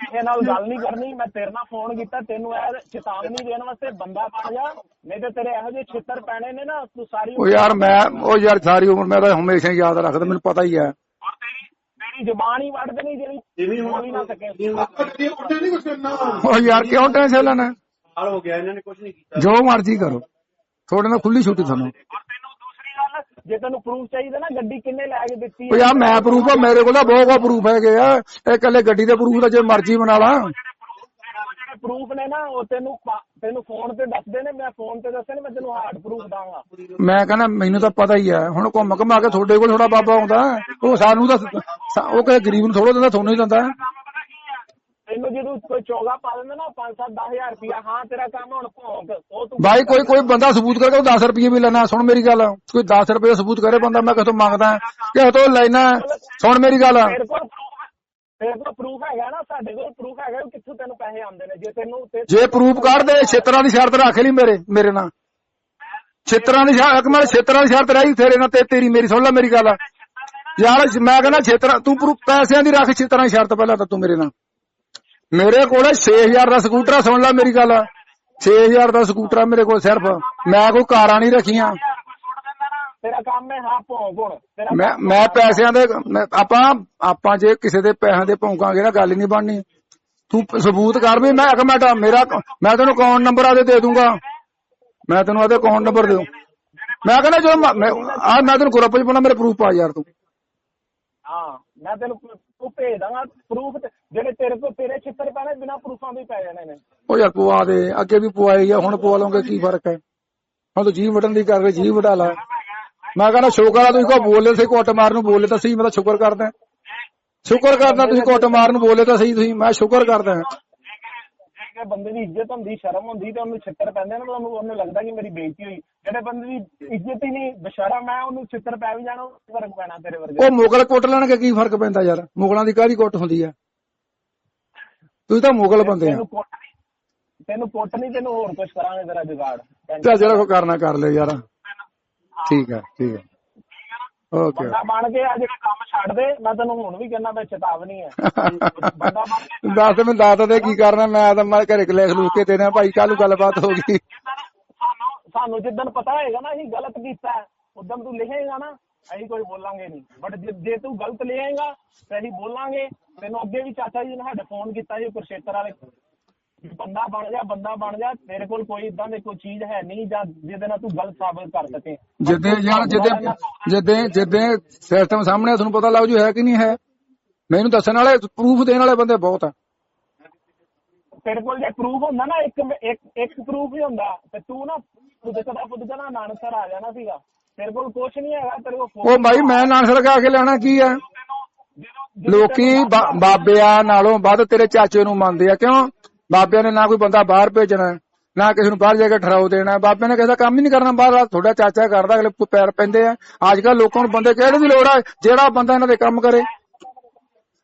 ਕਿਸੇ ਨਾਲ ਗੱਲ ਨਹੀਂ ਕਰਨੀ ਮੈਂ ਤੇਰੇ ਨਾਲ ਫੋਨ ਕੀਤਾ ਤੈਨੂੰ ਇਹ ਚੇਤਾਵਨੀ ਦੇਣ ਵਾਸਤੇ ਬੰਦਾ ਪਾ ਜਾ ਨਹੀਂ ਤੇ ਤੇਰੇ ਇਹੋ ਜਿਹੇ ਛਿੱਤਰ ਪੈਣੇ ਨੇ ਨਾ ਤੂੰ ਸਾਰੀ ਉਹ ਯਾਰ ਮੈਂ ਉਹ ਯਾਰ ਸਾਰੀ ਉਮਰ ਮੈਂ ਤਾਂ ਹਮੇਸ਼ਾ ਹੀ ਯਾਦ ਰੱਖਦਾ ਮੈਨੂੰ ਪਤਾ ਹੀ ਹੈ। ਔਰ ਤੇਰੀ ਤੇਰੀ ਜ਼ੁਬਾਨ ਹੀ ਵੱਢ ਦੇਣੀ ਜਿਹੜੀ ਜਿਵੇਂ ਬੋਲ ਹੀ ਨਾ ਸਕੇ। ਅੱਗੇ ਉੱਤੇ ਨਹੀਂ ਕੁਛ ਕਰਨਾ। ਉਹ ਯਾਰ ਕਿਉਂ ਟੈਨਸ਼ਨ ਲੈਣਾ? ਹਾਲ ਹੋ ਗਿਆ ਇਹਨਾਂ ਨੇ ਕੁਛ ਨਹੀਂ ਕੀਤਾ। ਜੋ ਮਰਜ਼ੀ ਕਰੋ। ਤੁਹਾਡੇ ਨਾਲ ਖੁੱਲੀ ਛੁੱਟੀ ਤੁਹਾਨੂੰ। ਜੇ ਤੈਨੂੰ ਪ੍ਰੂਫ ਚਾਹੀਦਾ ਨਾ ਗੱਡੀ ਕਿੰਨੇ ਲੈ ਕੇ ਦਿੱਤੀ ਉਹ ਯਾਰ ਮੈਂ ਪ੍ਰੂਫ ਆ ਮੇਰੇ ਕੋਲ ਤਾਂ ਬਹੁਤ ਬਹੁਤ ਪ੍ਰੂਫ ਹੈਗੇ ਆ। ਇਹ ਇਕੱਲੇ ਗੱਡੀ ਦੇ ਪ੍ਰੂਫ ਦਾ ਜੇ ਮਰਜ਼ੀ ਬਣਾ ਲਾ। ਜਿਹੜੇ ਪ੍ਰੂਫ ਨੇ ਨਾ ਉਹ ਤੈਨੂੰ ਤੈਨੂੰ ਫੋਨ ਤੇ ਦੱਸਦੇ ਨੇ ਮੈਂ ਫੋਨ ਤੇ ਦੱਸੇ ਨੇ ਮੈਂ ਤੈਨੂੰ ਹਾਰਡ ਪ੍ਰੂਫ ਦਾਂਗਾ ਮੈਂ ਕਹਿੰਦਾ ਮੈਨੂੰ ਤਾਂ ਪਤਾ ਹੀ ਹੈ ਹੁਣ ਘੁੰਮ ਘਮਾ ਕੇ ਤੁਹਾਡੇ ਕੋਲ ਥੋੜਾ ਬਾਬਾ ਆਉਂਦਾ। ਉਹ ਸਾਨੂੰ ਤਾਂ ਉਹ ਕਿਸੇ ਗਰੀਬ ਨੂੰ ਥੋੜਾ ਦਿੰਦਾ ਤੁਹਾਨੂੰ ਹੀ ਦਿੰਦਾ। ਕੀ ਹੈ ਤੈਨੂੰ ਜਦੋਂ ਕੋਈ ਚੋਗਾ ਪਾ ਦਿੰਦਾ ਨਾ 5-7 10000 ਰੁਪਇਆ ਹਾਂ ਤੇਰਾ ਕੰਮ ਹੁਣ ਭੌਂਕ ਉਹ ਤੂੰ ਬਾਈ ਕੋਈ ਕੋਈ ਬੰਦਾ ਸਬੂਤ ਕਰਕੇ ਉਹ 10 ਰੁਪਏ ਵੀ ਲੈਣਾ ਸੁਣ ਮੇਰੀ ਗੱਲ ਕੋਈ 10 ਰੁਪਏ ਦਾ ਸਬੂਤ ਕਰੇ ਬੰਦਾ ਮੈਂ ਕਿਥੋਂ ਮੰਗਦਾ ਕਿਸੇ ਤੋਂ ਲੈਣਾ ਸੁਣ ਮੇਰੀ ਗੱਲ। ਕੋਲ ਪ੍ਰੂਫ ਤੇਰੇ ਕੋਲ ਪ੍ਰੂਫ ਹੈਗਾ ਨਾ ਸਾਡੇ ਕੋਲ ਪ੍ਰੂਫ ਹੈਗਾ ਕਿੱਥੋਂ ਤੈਨੂੰ ਪੈਸੇ ਆਉਂਦੇ ਨੇ ਜੇ ਤੈਨੂੰ ਜੇ ਪ੍ਰੂਫ ਕੱਢ ਦੇ ਛੇਤਰਾਂ ਦੀ ਸ਼ਰਤ ਰੱਖ ਲਈ ਮੇਰੇ ਮੇਰੇ ਨਾਲ। ਛੇਤਰਾਂ ਦੀ ਸ਼ਰਤ ਮੈਂ ਛੇਤਰਾਂ ਦੀ ਸ਼ਰਤ ਰਹੀ ਤੇਰੇ ਨਾਲ ਤੇ ਤੇਰੀ ਮੇਰੀ ਸੁਣ ਲੈ ਮੇਰੀ ਗੱਲ। ਯਾਰ ਮੈਂ ਕਹਿੰਦਾ ਛੇਤਰਾਂ ਤੂੰ ਪ੍ਰੂਫ ਪੈਸਿਆਂ ਦੀ ਰੱਖ ਛੇਤਰਾਂ ਦੀ ਸ਼ਰਤ ਪਹਿਲਾਂ ਤਾਂ ਤੂੰ ਮੇਰੇ ਨਾਲ। ਮੇਰੇ ਕੋਲ 6000 ਦਾ ਸਕੂਟਰ ਸੁਣ ਲੈ ਮੇਰੀ ਗੱਲ। 6000 ਦਾ ਸਕੂਟਰ ਆ ਮੇਰੇ ਕੋਲ ਸਿਰਫ। ਮੈਂ ਕੋਈ ਕਾਰਾਂ ਨਹੀਂ ਰੱਖੀਆਂ। ਤੇਰਾ ਕੰਮ ਹੈ ਹਾਂ ਭੌਂਕ ਹੁਣ ਤੇਰਾ ਮੈਂ ਮੈਂ ਪੈਸਿਆਂ ਦੇ ਆਪਾਂ ਆਪਾਂ ਜੇ ਕਿਸੇ ਦੇ ਪੈਸਿਆਂ ਦੇ ਭੌਂਕਾਂਗੇ ਨਾ ਗੱਲ ਹੀ ਨਹੀਂ ਬਣਨੀ। ਤੂੰ ਸਬੂਤ ਕਰ ਵੀ ਮੈਂ ਇੱਕ ਮਿੰਟ ਮੇਰਾ ਮੈਂ ਤੈਨੂੰ ਅਕਾਊਂਟ ਨੰਬਰ ਆਦੇ ਦੇ ਦੂੰਗਾ? ਮੈਂ ਤੈਨੂੰ ਆਦੇ ਅਕਾਊਂਟ ਨੰਬਰ ਦੇ ਮੈਂ ਕਹਿੰਦਾ ਜੋ ਆ ਮੈਂ ਤੈਨੂੰ ਗਰੁੱਪ 'ਚ ਪਾਉਣਾ ਮੇਰੇ ਪ੍ਰੂਫ ਪਾ ਯਾਰ ਤੂੰ। ਹਾਂ ਮੈਂ ਤੈਨੂੰ ਤੂੰ ਭੇਜ ਦਾਂਗਾ ਪ੍ਰੂਫ ਜਿਹੜੇ ਤੇਰੇ ਕੋਲ ਤੇਰੇ ਛਿੱਤਰ ਪੈਣੇ ਬਿਨਾ ਪ੍ਰੂਫਾਂ ਦੇ ਪੈ ਜਾਣੇ ਨੇ। ਉਹ ਯਾਰ ਪਵਾ ਦੇ ਅੱਗੇ ਵੀ ਪਵਾਈ ਆ ਹੁਣ ਪਵਾ ਲਓਗੇ ਕੀ ਫ਼ਰਕ ਹੈ? ਹੁਣ ਤੂੰ ਜੀ ਵਟਣ ਦੀ ਕਰ ਰਹੀ ਜੀ ਵਟਾ ਲਾ। ਮੈਂ ਕਹਿੰਦਾ ਸ਼ੁਕਰ ਆ ਤੁਸੀਂ ਕੋ ਬੋਲੇ ਸੀ ਕੁੱਟ ਮਾਰ ਨੂੰ ਬੋਲੇ ਤਾਂ ਸਹੀ ਮੈਂ ਤਾਂ ਸ਼ੁਕਰ ਕਰਦਾ। ਸ਼ੁਕਰ ਕਰਦਾ ਤੁਸੀਂ ਕੁੱਟ ਮਾਰ ਨੂੰ ਬੋਲੇ ਤਾਂ ਸਹੀ ਤੁਸੀਂ ਮੈਂ ਸ਼ੁਕਰ ਕਰਦਾ। ਜੇ ਬੰਦੇ ਦੀ ਇੱਜ਼ਤ ਹੁੰਦੀ ਸ਼ਰਮ ਹੁੰਦੀ ਤੇ ਉਹਨੂੰ ਛਿੱਤਰ ਪੈਂਦੇ ਨਾ ਉਹਨੂੰ ਉਹਨੂੰ ਲੱਗਦਾ ਕਿ ਮੇਰੀ ਬੇਇੱਜ਼ਤੀ ਹੋਈ। ਜਿਹੜੇ ਬੰਦੇ ਦੀ ਇੱਜ਼ਤ ਹੀ ਨਹੀਂ ਬਸ਼ਰਮ ਹੈ ਉਹਨੂੰ ਛਿੱਤਰ ਪੈ ਵੀ ਜਾਣਾ ਉਹ ਫ਼ਰਕ ਪੈਣਾ ਤੇਰੇ ਵਰਗੇ। ਉਹ ਮੁਗਲ ਕੁੱਟ ਲੈਣਗੇ ਕੀ ਫ਼ਰਕ ਪੈਂਦਾ ਯਾਰ? ਮੁਗਲਾਂ ਦੀ ਕਾਹਦੀ ਕੁੱਟ ਹੁੰਦੀ ਆ? ਤੁਸੀਂ ਤਾਂ ਮੁਗਲ ਬੰਦੇ ਆ। ਤੈਨੂੰ ਕੁੱਟ ਨਹੀਂ ਤੈਨੂੰ ਕੁੱਟ ਨਹੀਂ ਤੈਨੂੰ ਹੋਰ ਕੁਝ ਕਰਾਂਗੇ ਤੇਰਾ ਜੁਗਾੜ। ਚੱਲ ਜਿਹੜਾ ਕੋ ਕਰਨਾ ਕਰ ਲੈ ਯਾਰ। ਠੀਕ ਹੈ ਠੀਕ ਹੈ। ਓਕੇ ਬੰਦਾ ਬਣ ਕੇ ਆ ਜਿਹੜਾ ਕੰਮ ਛੱਡ ਦੇ ਮੈਂ ਤੈਨੂੰ ਹੁਣ ਵੀ ਕਹਿੰਦਾ ਮੈਂ ਚੇਤਾਵਨੀ ਹੈ ਬੰਦਾ ਬਣ ਕੇ ਦੱਸ ਮੈਂ ਦੱਸ ਦੇ ਕੀ ਕਰਨਾ ਮੈਂ ਤਾਂ ਮੈਂ ਘਰੇ ਲਿਖ ਲੂ ਕੇ ਦੇਣਾ ਭਾਈ ਕੱਲ ਗੱਲਬਾਤ ਹੋ ਗਈ। ਸਾਨੂੰ ਸਾਨੂੰ ਜਿੱਦਣ ਪਤਾ ਹੋਏਗਾ ਨਾ ਅਸੀਂ ਗਲਤ ਕੀਤਾ ਉਦੋਂ ਤੂੰ ਲਿਖੇਗਾ ਨਾ। ਅਸੀਂ ਕੋਈ ਬੋਲਾਂਗੇ ਨਹੀਂ। ਬਟ ਜੇ ਜੇ ਤੂੰ ਗਲਤ ਲਿਖੇਗਾ ਤੇ ਅਸੀਂ ਬੋਲਾਂਗੇ। ਤੈਨੂੰ ਅੱਗੇ ਵੀ ਚਾਚਾ ਜੀ ਨੇ ਸਾਡੇ ਫੋਨ ਕੀਤਾ ਜੀ ਕੁਰਸ਼ੇਤਰ ਵਾਲੇ। ਬੰਦਾ ਬਣ ਜਾ ਬੰਦਾ ਬਣ ਜਾ ਤੇਰੇ ਕੋਲ ਕੋਈ ਇਦਾਂ ਦੀ ਕੋਈ ਚੀਜ਼ ਹੈ ਨਹੀਂ ਜਾਂ ਜਿਹਦੇ ਨਾਲ ਤੂੰ ਗਲਤ ਸਾਬਤ ਕਰ ਸਕੇ। ਜਿੱਦੇ ਯਾਰ ਜਿੱਦੇ ਜਿੱਦੇ ਜਿੱਦੇ ਸਿਸਟਮ ਸਾਹਮਣੇ ਤੁਹਾਨੂੰ ਪਤਾ ਲੱਗ ਜੂ ਹੈ ਕਿ ਨਹੀਂ ਹੈ। ਮੈਨੂੰ ਦੱਸਣ ਵਾਲੇ ਪ੍ਰੂਫ ਦੇਣ ਵਾਲੇ ਬੰਦੇ ਬਹੁਤ ਆ। ਤੇਰੇ ਕੋਲ ਜੇ ਪ੍ਰੂਫ ਹੁੰਦਾ ਨਾ ਇੱਕ ਇੱਕ ਇੱਕ ਪ੍ਰੂਫ ਹੀ ਹੁੰਦਾ। ਤੇ ਤੂੰ ਨਾ ਪੁੱਛਦਾ ਪੁੱਛਦਾ ਨਾ ਨਾਨਸਰ ਆ ਜਾਣਾ ਸੀਗਾ। ਤੇਰੇ ਕੋਲ ਕੁਝ ਨਹੀਂ ਹੈਗਾ ਤੇਰੇ ਕੋਲ phone ਉਹ ਭਾਈ ਮੈਂ ਨਾਲ ਲਗਾ ਕੇ ਲੈਣਾ ਕੀ ਆ? ਲੋਕੀ ਬਾਬਿਆਂ ਨਾਲੋਂ ਵੱਧ ਤੇਰੇ ਚਾਚੇ ਨੂੰ ਮੰਨਦੇ ਆ। ਕਿਉਂ? ਬਾਬਿਆਂ ਨੇ ਨਾ ਕੋਈ ਬੰਦਾ ਬਾਹਰ ਭੇਜਣਾ ਨਾ ਕਿਸੇ ਨੂੰ ਬਾਹਰ ਜਾ ਕੇ ਠਰਾਉ ਦੇਣਾ। ਹੈ। ਬਾਬਿਆਂ ਨੇ ਕਿਸੇ ਦਾ ਕੰਮ ਹੀ ਨਹੀਂ ਕਰਨਾ। ਬਾਹਰ ਤੁਹਾਡਾ ਚਾਚਾ ਕਰਦਾ ਅਗਲੇ ਪੈਰ ਪੈਂਦੇ ਆ। ਅੱਜ ਕੱਲ ਲੋਕਾਂ ਨੂੰ ਬੰਦੇ ਕਿਹੜੇ ਦੀ ਲੋੜ ਆ ਜਿਹੜਾ ਬੰਦਾ ਇਹਨਾਂ ਦੇ ਕੰਮ ਕਰੇ।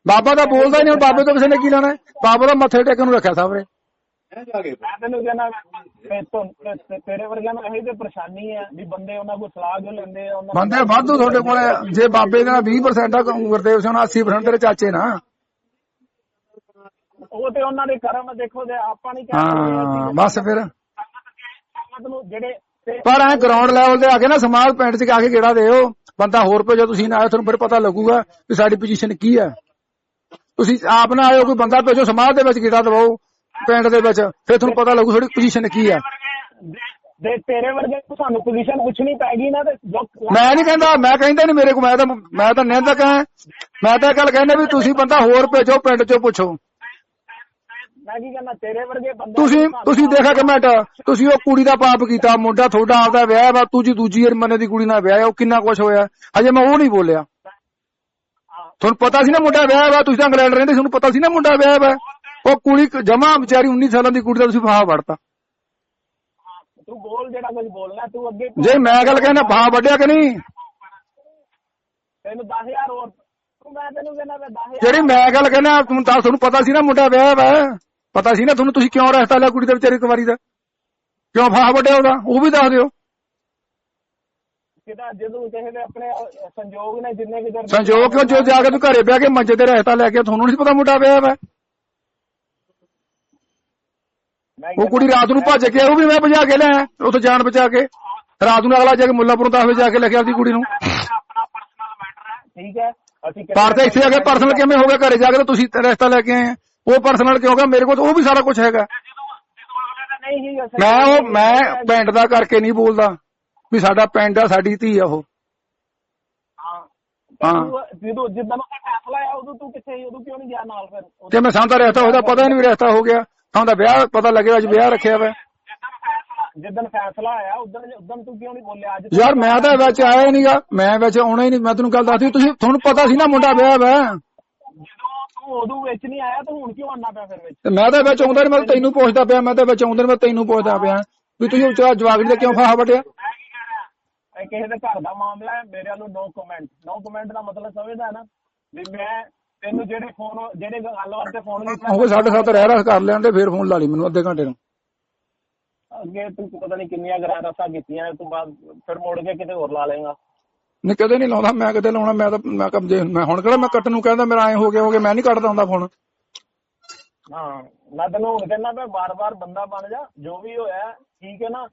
ਬਾਬਾ ਤਾਂ ਬੋਲਦਾ ਨਹੀਂ ਬਾਬੇ ਤੋਂ ਕਿਸੇ ਨੇ ਕੀ ਲੈਣਾ? ਬਾਬਾ ਦਾ ਮੱਥੇ ਟੇਕਣ ਨੂੰ ਰੱਖਿਆ ਸਾਹਮਣੇ। ਮੈਂ ਤੈਨੂੰ ਕਹਿੰਦਾ ਤੇ ਤੇਰੇ ਵਰਗਿਆਂ ਨੂੰ ਇਹੀ ਤੇ ਪਰੇਸ਼ਾਨੀ ਹੈ ਵੀ ਬੰਦੇ ਉਹਨਾਂ ਕੋਲ ਸਲਾਹ ਜੋ ਲੈਂਦੇ ਆ ਉਹਨਾਂ ਬੰਦੇ ਵਾਧੂ ਤੁਹਾਡੇ ਕੋਲੇ ਜੇ ਬਾਬੇ ਦੇ ਨਾਲ 20% ਆ ਗੁਰਦੇਵ ਸਿੰਘ ਨਾਲ 80% ਤੇਰੇ ਚਾਚੇ ਨਾ ਉਹ ਤੇ ਉਹਨਾਂ ਦੇ ਕਰਮ ਦੇਖੋ ਤੇ ਆਪਾਂ ਨਹੀਂ ਕਹਿ ਹਾਂ ਬਸ ਫਿਰ। ਨੂੰ ਜਿਹੜੇ ਪਰ ਐ ਗਰਾਊਂਡ ਲੈਵਲ ਤੇ ਆ ਕੇ ਨਾ ਸਮਾਜ ਪਿੰਡ 'ਚ ਆ ਕੇ ਗੇੜਾ ਦਿਓ। ਬੰਦਾ ਹੋਰ ਭੇਜੋ ਤੁਸੀਂ ਨਾ ਆਇਓ ਤੁਹਾਨੂੰ ਫਿਰ ਪਤਾ ਲੱਗੂਗਾ ਕਿ ਸਾਡੀ ਪੋਜੀਸ਼ਨ ਕੀ ਹੈ ਤੁਸੀਂ ਆਪ ਨਾ ਆਇਓ ਕੋਈ ਬੰਦਾ ਭੇਜੋ ਸਮਾਜ ਦੇ ਵਿੱਚ ਗੇੜਾ ਦਵਾਓ ਪਿੰਡ ਦੇ ਵਿੱਚ ਫਿਰ ਤੁਹਾਨੂੰ ਪਤਾ ਲੱਗੂ ਤੁਹਾਡੀ ਪੋਜੀਸ਼ਨ ਕੀ ਹੈ ਦੇ ਤੇਰੇ ਵਰਗੇ ਨੂੰ ਸਾਨੂੰ ਪੋਜੀਸ਼ਨ ਪੁੱਛਣੀ ਪੈਗੀ ਨਾ ਤੇ ਜੋ ਮੈਂ ਨਹੀਂ ਕਹਿੰਦਾ ਮੈਂ ਕਹਿੰਦਾ ਨਹੀਂ ਮੇਰੇ ਕੋਲ ਮੈਂ ਤਾਂ ਮੈਂ ਤਾਂ ਨਿੰਦਕ ਹਾਂ। ਮੈਂ ਤਾਂ ਗੱਲ ਕਹਿੰਦਾ ਵੀ ਤੁਸੀਂ ਬੰਦਾ ਹੋਰ ਭੇਜੋ ਪਿੰਡ 'ਚੋਂ ਪੁੱਛੋ। ਮੈਂ ਕੀ ਕਹਿੰਦਾ ਤੇਰੇ ਵਰਗੇ ਬੰਦੇ ਤੁਸੀਂ ਤੁਸੀਂ ਦੇਖਿਆ ਕਿ ਮਿੰਟ। ਤੁਸੀਂ ਉਹ ਕੁੜੀ ਦਾ ਪਾਪ ਕੀਤਾ ਮੁੰਡਾ ਤੁਹਾਡਾ ਆਪਦਾ ਵਿਆਹ ਵਾ ਤੁਸੀਂ ਦੂਜੀ ਮਨੇ ਦੀ ਕੁੜੀ ਨਾਲ ਵਿਆਹ ਉਹ ਕਿੰਨਾ ਕੁਛ ਹੋਇਆ? ਹਜੇ ਮੈਂ ਉਹ ਨਹੀਂ ਬੋਲਿਆ। ਤੁਹਾਨੂੰ ਪਤਾ ਸੀ ਨਾ ਮੁੰਡਾ ਵਿਆਹ ਵਾ ਤੁਸੀਂ ਤਾਂ ਇੰਗਲੈਂਡ ਰਹਿੰਦੇ ਸੀ, ਤੁਹਾਨੂੰ ਪਤਾ ਸੀ ਨਾ ਮੁੰਡਾ ਵਿਆਹ ਵਾ? ਉਹ ਕੁੜੀ ਜਮਾ ਵਿਚਾਰੀ 19 ਸਾਲਾਂ ਦੀ ਕੁੜੀ ਦਾ ਤੁਸੀਂ ਫਾਹਾ ਵੜਤਾ। ਤੂੰ ਬੋਲ ਜਿਹੜਾ ਕੁਝ ਬੋਲਣਾ ਤੂੰ ਅੱਗੇ ਜੇ ਮੈਂ ਗੱਲ ਕਹਿੰਦਾ ਫਾਹਾ ਵੱਡਿਆ ਕਿ ਨਹੀਂ? ਤੈਨੂੰ 10000 ਹੋਰ ਤੂੰ ਮੈਂ ਤੈਨੂੰ ਕਹਿੰਦਾ ਮੈਂ 10000 ਜਿਹੜੀ ਮੈਂ ਗੱਲ ਕਹਿੰਦਾ ਤੁਹਾਨੂੰ ਤਾਂ ਤੁਹਾਨੂੰ ਪਤਾ ਸੀ ਨਾ ਮੁੰਡਾ ਵਿਆਹ ਵਾ। ਪਤਾ ਸੀ ਨਾ ਤੁਹਾਨੂੰ ਤੁਸੀਂ ਕਿਉਂ ਰਸਤਾ ਲਿਆ ਕੁੜੀ ਦੇ ਵਿਚਾਰੀ ਕੁਵਾਰੀ ਦਾ? ਕਿਉਂ ਫਾਹਾ ਵੱਡਿਆ ਉਹਦਾ? ਉਹ ਵੀ ਦੱਸ ਦਿਓ। ਕਿਦਾ ਜਦੋਂ ਕਿਸੇ ਦੇ ਆਪਣੇ ਸੰਜੋਗ ਨੇ ਜਿੰਨੇ ਕਿ ਸੰਜੋਗ ਕਿਉਂ ਜੋ ਜਾ ਕੇ ਤੂੰ ਘਰੇ ਬਹਿ ਕੇ ਮੰਜੇ ਤੇ ਰਹਿਤਾ ਲੈ ਕੇ ਤੁਹਾਨੂੰ ਨਹੀਂ ਪਤਾ ਮੁੰਡਾ ਵਿਆਹ ਵਾ ਮੈਂ ਉਹ ਕੁੜੀ ਰਾਤ ਨੂੰ ਭੱਜ ਕੇ ਉਹ ਵੀ ਮੈਂ ਭਜਾ ਕੇ ਲਿਆ ਉੱਥੇ ਜਾਨ ਬਚਾ ਕੇ। ਰਾਤ ਨੂੰ ਅਗਲਾ ਜਾ ਕੇ ਮੁੱਲਾਪੁਰ ਦਸ ਵਜੇ ਜਾ ਕੇ ਲੈ ਕੇ ਆਪਦੀ ਕੁੜੀ ਨੂੰ। ਆਪਣਾ ਪਰਸਨਲ ਮੈਟਰ ਹੈ ਠੀਕ ਹੈ ਅਸੀਂ ਪਰ ਤੇ ਇੱਥੇ ਆ ਕੇ ਪਰਸਨਲ ਕਿਵੇਂ ਹੋ ਗਿਆ ਘਰੇ ਜਾ ਕੇ ਤੁਸੀਂ ਰਸਤਾ ਲੈ ਕੇ ਆਏ। ਉਹ ਪਰਸਨਲ ਕਿਉਂ ਗਿਆ? ਮੇਰੇ ਕੋਲ ਉਹ ਵੀ ਸਾਰਾ ਕੁਝ ਹੈਗਾ। ਮੈਂ ਉਹ ਮੈਂ ਪਿੰਡ ਦਾ ਕਰਕੇ ਨਹੀਂ ਬੋਲਦਾ ਵੀ ਸਾਡਾ ਪਿੰਡ ਆ ਸਾਡੀ ਧੀ ਆ ਉਹ। ਹਾਂ। ਜਦੋਂ ਜਿੱਦਾਂ ਦਾ ਫੈਸਲਾ ਆਇਆ ਉਦੋਂ ਤੂੰ ਕਿੱਥੇ ਸੀ? ਉਦੋਂ ਕਿਉਂ ਨਹੀਂ ਗਿਆ ਨਾਲ ਫਿਰ? ਉਦੋਂ ਤੇ ਮੈਂ ਸਾਂਦਾ ਰਸਤਾ ਹੋਦਾ ਪਤਾ ਨਹੀਂ ਵੀ ਰਸਤਾ ਹੋ ਗਿਆ। ਤਾਂ ਦਾ ਵਿਆਹ ਪਤਾ ਲੱਗਿਆ ਅੱਜ ਵਿਆਹ ਰੱਖਿਆ ਵਾ। ਜਿੱਦਣ ਫੈਸਲਾ ਆਇਆ ਉਦੋਂ ਉਦੋਂ ਤੂੰ ਕਿਉਂ ਨਹੀਂ ਬੋਲਿਆ? ਅੱਜ ਯਾਰ ਮੈਂ ਤਾਂ ਵਿੱਚ ਆਇਆ ਹੀ ਨਹੀਂਗਾ। ਮੈਂ ਵਿੱਚ ਆਉਣਾ ਹੀ ਨਹੀਂ। ਮੈਂ ਤੈਨੂੰ ਗੱਲ ਦੱਸਦੀ ਤੁਸੀਂ ਤੁਹਾਨੂੰ ਪਤਾ ਸੀ ਨਾ ਮੁੰਡਾ ਵਿਆਹ ਵਾ। ਉਦੋਂ ਵਿੱਚ ਨਹੀਂ ਆਇਆ ਤਾਂ ਹੁਣ ਕਿਉਂ ਆਉਣਾ ਪਿਆ ਫਿਰ ਵਿੱਚ? ਮੈਂ ਤਾਂ ਵਿੱਚ ਆਉਂਦਾ ਨਹੀਂ ਮੈਂ ਤੈਨੂੰ ਪੁੱਛਦਾ ਪਿਆ ਮੈਂ ਤਾਂ ਵਿੱਚ ਆਉਂਦਾ ਨੀ ਮੈਂ ਤੈਨੂੰ ਪੁੱਛਦਾ ਪਿਆ। ਵੀ ਤੁਸੀਂ ਉੱਚਾ ਜਵਾਗੜੀ ਦਾ ਕਿਉਂ ਫਾਹਾ ਵੱਟਿਆ ਇਹ ਕਿਸੇ ਦੇ ਘਰ ਦਾ ਮਾਮਲਾ ਹੈ ਮੇਰੇ ਵੱਲੋਂ ਨੋ ਕਮੈਂਟ ਨੋ ਕਮੈਂਟ ਦਾ ਮਤਲਬ ਸਮਝਦਾ ਹੈ ਨਾ ਵੀ ਮੈਂ ਤੈਨੂੰ ਜਿਹੜੇ ਫੋਨ ਜਿਹੜੇ ਗੱਲ ਵਾਸਤੇ ਫੋਨ ਕੀਤਾ। ਉਹ ਸਾਡੇ ਸਾਥ ਰਹਿ ਰਸ ਕਰ ਲੈਣ ਤੇ ਫੇਰ ਫੋਨ ਲਾ ਲਈ ਮੈਨੂੰ ਅੱਧੇ ਘੰਟੇ ਨੂੰ। ਅੱਗੇ ਤੂੰ ਪਤਾ ਨਹੀਂ ਕਿੰਨੀਆਂ ਗਰਾਂ ਰਸਾ ਕੀਤੀਆਂ ਤੋਂ ਬਾਅਦ ਫਿਰ ਮੁੜ ਕੇ ਕਿਤੇ ਹੋਰ ਲਾ ਲੇਗਾ ਨਹੀਂ ਕਦੇ ਨਹੀਂ ਲਾਉਂਦਾ ਮੈਂ ਕਦੇ ਲਾਉਣਾ ਮੈਂ ਤਾਂ ਮੈਂ ਕਬ ਜੇ ਮੈਂ ਹੁਣ ਕਿਹੜਾ ਮੈਂ ਕੱਟਣ ਨੂੰ ਕਹਿੰਦਾ ਮੇਰਾ ਐ ਹੋ ਗਿਆ ਹੋ ਗਿਆ ਮੈਂ ਨਹੀਂ ਕੱਟਦਾ ਹੁੰਦਾ ਫੋਨ ਹਾਂ ਮੈਂ ਤੈਨੂੰ ਕਹਿੰਦਾ ਮੈਂ ਬਾਰ-ਬਾਰ ਬੰਦਾ ਬਣ ਜਾ ਜੋ ਵੀ ਹੋਇਆ ਠੀਕ ਹੈ ਨਾ?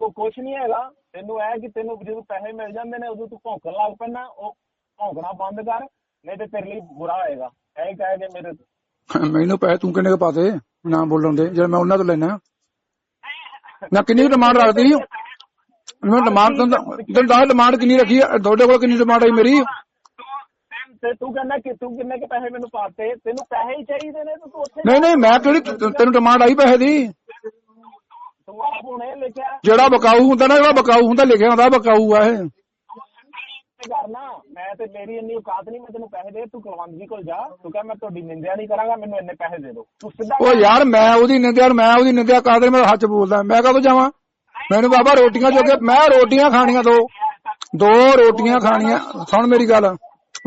ਉਹ ਕੁਛ ਨਹੀਂ ਹੈਗਾ ਤੈਨੂੰ ਇਹ ਕਿ ਤੈਨੂੰ ਜਦੋਂ ਪੈਸੇ ਮਿਲ ਜਾਂਦੇ ਨੇ ਉਦੋਂ ਤੂੰ ਭੌਂਕਣ ਲੱਗ ਪੈਣਾ ਉਹ ਭੌਂਕਣਾ ਬੰਦ ਕਰ। ਨਹੀਂ ਤੇ ਤੇਰੇ ਲਈ ਬੁਰਾ ਹੋਏਗਾ। ਐਂ ਕਹਿ ਕੇ ਮੇਰੇ ਮੈਨੂੰ ਪੈਸੇ ਤੂੰ ਕਿੰਨੇ ਕੁ ਪਾਤੇ? ਨਾ ਬੋਲਣ ਦੇ। ਜੇ ਮੈਂ ਉਹਨਾਂ ਤੋਂ ਲੈਣਾ ਨਾ ਕਿੰਨੀ ਡਿਮਾਂਡ ਰੱਖਦੀ ਮੈਂ ਡਿਮਾਂਡ ਤੈਨੂੰ ਦੱਸ ਡਿਮਾਂਡ ਕਿੰਨੀ ਰੱਖੀ ਹੈ ਤੁਹਾਡੇ ਕੋਲ ਕਿੰਨੀ ਡਿਮਾਂਡ ਆਈ ਮੇਰੀ? ਤੇ ਤੂੰ ਕਹਿੰਦਾ ਕਿ ਤੂੰ ਕਿੰਨੇ ਕੇ ਪੈਸੇ ਮੈਨੂੰ ਪਾਤੇ? ਤੈਨੂੰ ਪੈਸੇ ਹੀ ਚਾਹੀਦੇ ਨੇ ਤੇ ਉੱਥੇ ਨਹੀਂ ਨਹੀਂ ਮੈਂ ਕਿਹੜੀ ਤੈਨੂੰ ਡਿਮਾਂਡ ਆਈ ਪੈਸੇ ਦੀ? ਜਿਹੜਾ ਬਕਾਊ ਹੁੰਦਾ ਨਾ ਜਿਹੜਾ ਬਕਾਊ ਹੁੰਦਾ ਲਿਖਿਆ ਹੁੰਦਾ ਬਕਾਊ ਆ ਇਹ। ਕਰਨਾ ਮੈਂ ਤੇ ਮੇਰੀ ਇੰਨੀ ਔਕਾਤ ਨਹੀਂ, ਮੈਂ ਤੈਨੂੰ ਪੈਸੇ ਦੇ, ਤੂੰ ਕੁਲਵੰਤ ਜੀ ਕੋਲ ਜਾ। ਤੂੰ ਕਹ, ਮੈਂ ਤੁਹਾਡੀ ਨਿੰਦਿਆ ਨਹੀਂ ਕਰਾਂਗਾ, ਮੈਨੂੰ ਇੰਨੇ ਪੈਸੇ ਦੇ ਦਿਓ। ਤੂੰ ਸਿੱਧਾ ਉਹ ਯਾਰ, ਮੈਂ ਉਹਦੀ ਨਿੰਦਿਆ, ਮੈਂ ਉਹਦੀ ਨਿੰਦਿਆ ਕਾਦਰ ਮੇਰਾ ਹੱਥ ਬੋਲਦਾ। ਮੈਂ ਕਦੋਂ ਜਾਵਾਂ? ਮੈਨੂੰ ਬਾਬਾ ਰੋਟੀਆਂ ਜੋਗੇ, ਮੈਂ ਰੋਟੀਆਂ ਖਾਣੀਆਂ ਦੋ। ਦੋ ਰੋਟੀਆਂ ਖਾਣੀਆਂ, ਸੁਣ ਮੇਰੀ ਗੱਲ।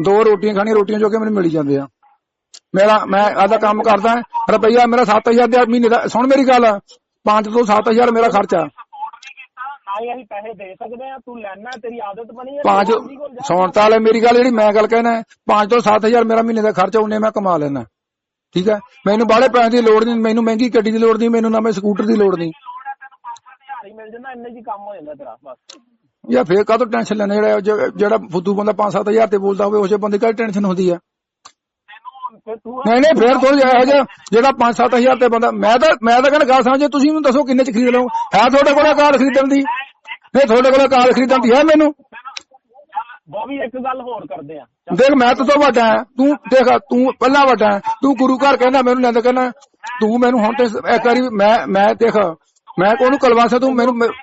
ਦੋ ਰੋਟੀਆਂ ਖਾਣੀਆਂ, ਰੋਟੀਆਂ ਜੋਗੇ ਮੈਨੂੰ ਮਿਲ ਜਾਂਦੇ ਆ। ਮੇਰਾ, ਮੈਂ ਆਦਾ ਕੰਮ ਕਰਦਾ, ਰੁਪਈਆ ਮੇਰਾ 7000 ਦੇ ਮਹੀਨੇ ਦਾ, ਸੁਣ ਮੇਰੀ ਗੱਲ। 5 ਤੋਂ 7000 ਮੇਰਾ ਖਰਚਾ। ਹੀ ਅਸੀਂ ਪੈਸੇ ਦੇ ਸਕਦੇ ਆ ਤੂੰ ਲੈਣਾ ਤੇਰੀ ਆਦਤ ਬਣੀ ਹੈ ਪੰਜ ਜੀ ਜਾ। ਸੁਣ ਤਾਂ ਲੈ ਮੇਰੀ ਗੱਲ ਜਿਹੜੀ ਮੈਂ ਗੱਲ ਕਹਿਣਾ 5 ਤੋਂ 7000 ਮੇਰਾ ਮਹੀਨੇ ਦਾ ਖਰਚਾ ਉਹਨੇ ਮੈਂ ਕਮਾ ਲੈਣਾ। ਠੀਕ ਹੈ? ਮੈਨੂੰ ਬਾਹਲੇ ਪੈਸੇ ਦੀ ਲੋੜ ਨਹੀਂ ਮੈਨੂੰ ਮਹਿੰਗੀ ਗੱਡੀ ਦੀ ਲੋੜ ਨਹੀਂ ਮੈਨੂੰ ਨਵੇਂ ਸਕੂਟਰ ਦੀ ਲੋੜ ਨਹੀਂ। ਹੀ ਮਿਲ ਜਾਂਦਾ ਇੰਨੇ ਜੀ ਕੰਮ ਹੋ? ਜਾਂਦਾ ਤੇਰਾ ਬਸ ਯਾ ਫੇਰ ਕਾਹਤੋਂ ਟੈਨਸ਼ਨ ਲੈਣਾ ਜਿਹੜਾ ਫੁੱਦੂ ਬੰਦਾ 5-7000 ਤੇ ਬੋਲਦਾ ਹੋਵੇ ਉਸੇ ਬੰਦੇ ਕਾਹਦੀ ਟੈਨਸ਼ਨ ਹੁੰਦੀ ਆ? ਤੇ ਤੂੰ ਨਹੀਂ ਨਹੀਂ ਫੇਰ ਜਿਹਾ ਇਹੋ ਜਿਹਾ ਜਿਹੜਾ 5-7000 ਤੇ ਬੰਦਾ ਮੈਂ ਤਾਂ ਮੈਂ ਤਾਂ ਕਹਿੰਦਾ ਗੱਲ ਸਮਝੇ ਤੁਸੀਂ ਮੈਨੂੰ ਦੱਸੋ ਕਿੰਨੇ ਚ ਖਰੀਦ ਲਓ ਹੈ ਤੁਹਾਡੇ ਕੋਲ ਕਾਰ ਖਰੀਦਣ ਦੀ? ਨਹੀਂ ਤੁਹਾਡੇ ਕੋਲ ਕਾਰ ਖਰੀਦਣ ਦੀ ਹੈ ਮੈਨੂੰ? ਬੋਬੀ ਇੱਕ ਗੱਲ ਹੋਰ ਕਰਦੇ ਆ। ਦੇਖ ਮੈਂ ਤਾਂ ਤੋਂ ਵੱਡਾ ਹਾਂ। ਤੂੰ ਦੇਖ ਤੂੰ ਪਹਿਲਾਂ ਵੱਡਾ ਹੈ। ਤੂੰ ਗੁਰੂ ਘਰ ਕਹਿੰਦਾ ਮੈਨੂੰ ਨੰਦ ਕਹਿੰਦਾ ਤੂੰ ਮੈਨੂੰ ਹੁਣ ਤੇ ਇੱਕ ਵਾਰੀ ਮੈਂ ਮੈਂ ਦੇਖ ਮੈਂ ਕੋਨੂੰ ਕਲਵਾਸਾ ਤੂੰ? ਮੈਨੂੰ ਮੈਨੂੰ?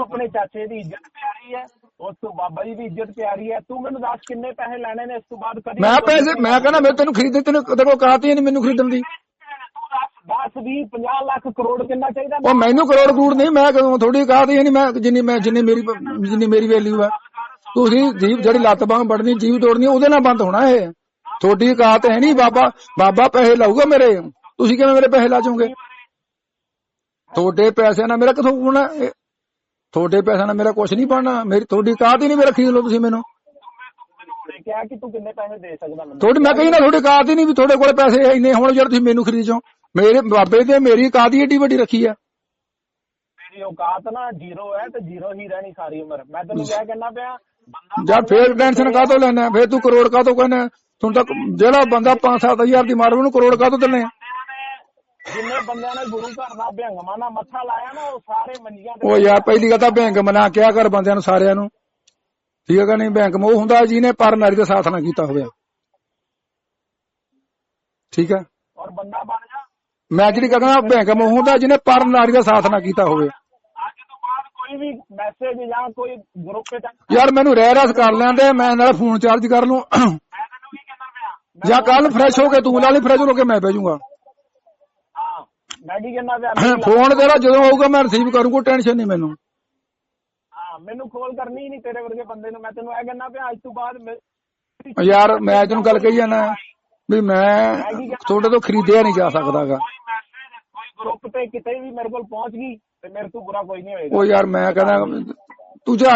ਆਪਣੇ ਚਾਚੇ ਦੀ ਇੱਜ਼ਤ ਪਿਆਰੀ ਹੈ ਉਸ ਤੋਂ ਬਾਬਾ ਜੀ ਦੀ ਇੱਜ਼ਤ ਪਿਆਰੀ ਹੈ। ਤੂੰ ਮੈਨੂੰ ਦੱਸ ਕਿੰਨੇ ਪੈਸੇ ਲੈਣੇ ਨੇ ਇਸ ਤੋਂ ਬਾਅਦ ਕਦੀ ਮੈਂ ਪੈਸੇ ਮੈਂ ਕਹਿੰਦਾ ਮੈਂ ਤੈਨੂੰ ਖਰੀਦੇ ਤੈਨੂੰ ਕੋਲ ਕਾਤੀ ਨਹੀਂ ਮੈਨੂੰ ਖਰੀਦਣ ਦੀ? 10 20 50 ਲੱਖ ਕਰੋੜ ਕਿੰਨਾ ਚਾਹੀਦਾ? ਉਹ ਮੈਨੂੰ ਕਰੋੜ ਕਰੋੜ ਨਹੀਂ ਮੈਂ ਕਦੋਂ ਥੋੜੀ ਕਾਹਦੀ ਨਹੀਂ ਮੈਂ ਜਿੰਨੀ ਮੈਂ ਜਿੰਨੀ ਮੇਰੀ ਜਿੰਨੀ ਮੇਰੀ ਵੈਲਿਊ ਆ। ਤੁਸੀਂ ਜੀਵ ਜਿਹੜੀ ਲੱਤ ਬਾਂਹ ਵੱਢਣੀ ਜੀਵ ਤੋੜਨੀ ਉਹਦੇ ਨਾਲ ਬੰਦ ਹੋਣਾ ਇਹ। ਤੁਹਾਡੀ ਔਕਾਤ ਹੈ ਨਹੀਂ ਬਾਬਾ ਬਾਬਾ ਪੈਸੇ ਲਾਊਗਾ ਮੇਰੇ। ਤੁਸੀਂ ਕਿਵੇਂ ਮੇਰੇ ਪੈਸੇ ਲਾ ਜਾਓਗੇ? ਤੁਹਾਡੇ ਪੈਸੇ ਨਾਲ ਮੇਰਾ ਕਿਥੋਂ ਹੋਣਾ? ਤੁਹਾਡੇ ਪੈਸੇ ਨਾਲ ਮੇਰਾ ਕੁਝ ਨਹੀਂ ਬਣਨਾ। ਮੇਰੀ ਤੁਹਾਡੀ ਔਕਾਤ ਹੀ ਨਹੀਂ ਮੇਰਾ ਖਰੀਦ ਲਓ ਤੁਸੀਂ ਮੈਨੂੰ। ਕਿਹਾ ਕਿ ਤੂੰ ਕਿੰਨੇ ਪੈਸੇ ਦੇ ਸਕਦਾ ਮੈਨੂੰ ਤੁਹਾਡੀ ਮੈਂ ਕਹੀ ਨਾ ਤੁਹਾਡੀ ਔਕਾਤ ਹੀ ਨਹੀਂ ਵੀ ਤੁਹਾਡੇ ਕੋਲ ਪੈਸੇ ਇੰਨੇ ਹੋਣ ਜਿਹੜੇ ਤੁਸੀਂ ਮੈਨੂੰ ਖਰੀਦੋ। ਮੇਰੇ ਬਾਬੇ ਤੇ ਮੇਰੀ ਹੀ ਏਡੀ ਵੱਡੀ ਰੱਖੀ ਆ? ਤੇਰੀ ਔਕਾਤ ਨਾ ਜ਼ੀਰੋ ਹੈ ਤੇ ਜ਼ੀਰੋ ਹੀ ਰਹਿਣੀ ਸਾਰੀ ਉਮਰ। ਮੈਂ ਤੈਨੂੰ ਕਿਹਾ ਕਹਿੰਦਾ ਪਿਆ ਬੰਦਾ ਜਾਂ ਫੇਰ ਟੈਨਸ਼ਨ ਕਾਹਤੋਂ ਲੈਣਾ ਫੇਰ ਤੂੰ ਕਰੋੜ ਕਾਹਤੋਂ ਕਹਿੰਦਾ? ਤੂੰ ਤਾਂ ਜਿਹੜਾ ਬੰਦਾ 5-7000 ਦੀ ਮਾਰੂ ਉਹਨੂੰ ਕਰੋੜ ਕਾਹਤੋਂ ਦਿੰਨੇ ਆ? ਜਿੰਨੇ ਬੰਦਿਆਂ ਨੇ ਗੁਰੂ ਘਰ ਦਾ ਭਿਆੰਗਮਾ ਨਾਲ ਮੱਥਾ ਲਾਇਆ ਨਾ ਉਹ ਸਾਰੇ ਮੰਜੀਆਂ ਤੇ ਉਹ ਯਾਰ ਪਹਿਲੀ ਗੱਲ ਤਾਂ ਬੈਂਕ ਮਨਾ ਕਿਆ ਕਰ ਬੰਦਿਆਂ ਨੂੰ ਸਾਰਿਆਂ ਨੂੰ। ਠੀਕ ਹੈ ਕਿ ਨਹੀਂ? ਬੈਂਕ ਮੋਹ ਹੁੰਦਾ ਜਿਹਨੇ ਪਰ ਨਾਰੀ ਦਾ ਸਾਥ ਨਾ ਕੀਤਾ ਹੋਵੇ ਠੀਕ ਹੈ ਔਰ ਬੰਦਾ ਬਣ ਮੈਂ ਜਿਹੜੀ ਕਹਿੰਦਾ ਬੈਂਕ ਮੋਹ ਹੁੰਦਾ ਜਿਹਨੇ ਪਰ ਨਾਰੀ ਦਾ ਸਾਥ ਨਾ ਕੀਤਾ ਹੋਵੇ। ਅੱਜ ਤੋਂ ਬਾਅਦ ਕੋਈ ਵੀ ਮੈਸੇਜ ਜਾਂ ਕੋਈ ਗਰੁੱਪ ਤੇ ਯਾਰ ਮੈਨੂੰ ਰਹਿ ਰਸ ਕਰ ਲੈਂਦੇ ਮੈਂ ਨਾਲ ਫੋਨ ਚਾਰਜ ਕਰ ਲੂੰ। ਮੈਂ ਤੈਨੂੰ ਕੀ ਕਹਿੰਦਾ ਪਿਆ। ਜਾਂ ਕੱਲ ਫਰੈਸ਼ ਹੋ ਕੇ ਤੂੰ ਲਾ ਲਈ ਫਰੈਸ਼ ਹੋ ਕੇ ਮੈਂ ਬਹਿ ਜਾਊਂਗਾ। ਹਾਂ ਮੈਂ ਕੀ ਕਹਿੰਦਾ ਪਿਆ ਮੇਰੀ ਗੱਲ- ਫੋਨ ਤੇਰਾ ਜਦੋਂ ਆਊਗਾ ਮੈਂ ਰਿਸੀਵ ਕਰੂੰਗਾ ਟੈਨਸ਼ਨ ਨਹੀਂ ਮੈਨੂੰ। ਹਾਂ ਮੈਨੂੰ ਕਾਲ ਕਰਨੀ ਹੀ ਨਹੀਂ ਤੇਰੇ ਵਰਗੇ ਬੰਦੇ ਨੂੰ ਮੈਂ ਤੈਨੂੰ ਇਹ ਕਹਿੰਦਾ ਪਿਆ ਅੱਜ ਤੋਂ ਬਾਅਦ ਯਾਰ ਮੈਂ ਤੈਨੂੰ ਗੱਲ ਕਹੀ ਜਾਣਾ ਵੀ ਮੈਂ ਤੁਹਾਡੇ ਤੋਂ ਖਰੀਦਿਆ ਨਹੀਂ ਜਾ ਸਕਦਾਗਾ ਕੋਈ ਗਰੁੱਪ ਤੇ ਕਿਤੇ ਵੀ ਮੇਰੇ ਕੋਲ ਪਹੁੰਚ ਗਈ ਤੇ ਮੇਰੇ ਤੋਂ ਬੁਰਾ ਕੋਈ ਨਹੀਂ ਹੋਏਗਾ। ਉਹ ਯਾਰ ਮੈਂ ਕਹਿੰਦਾ ਤੂੰ ਜੇ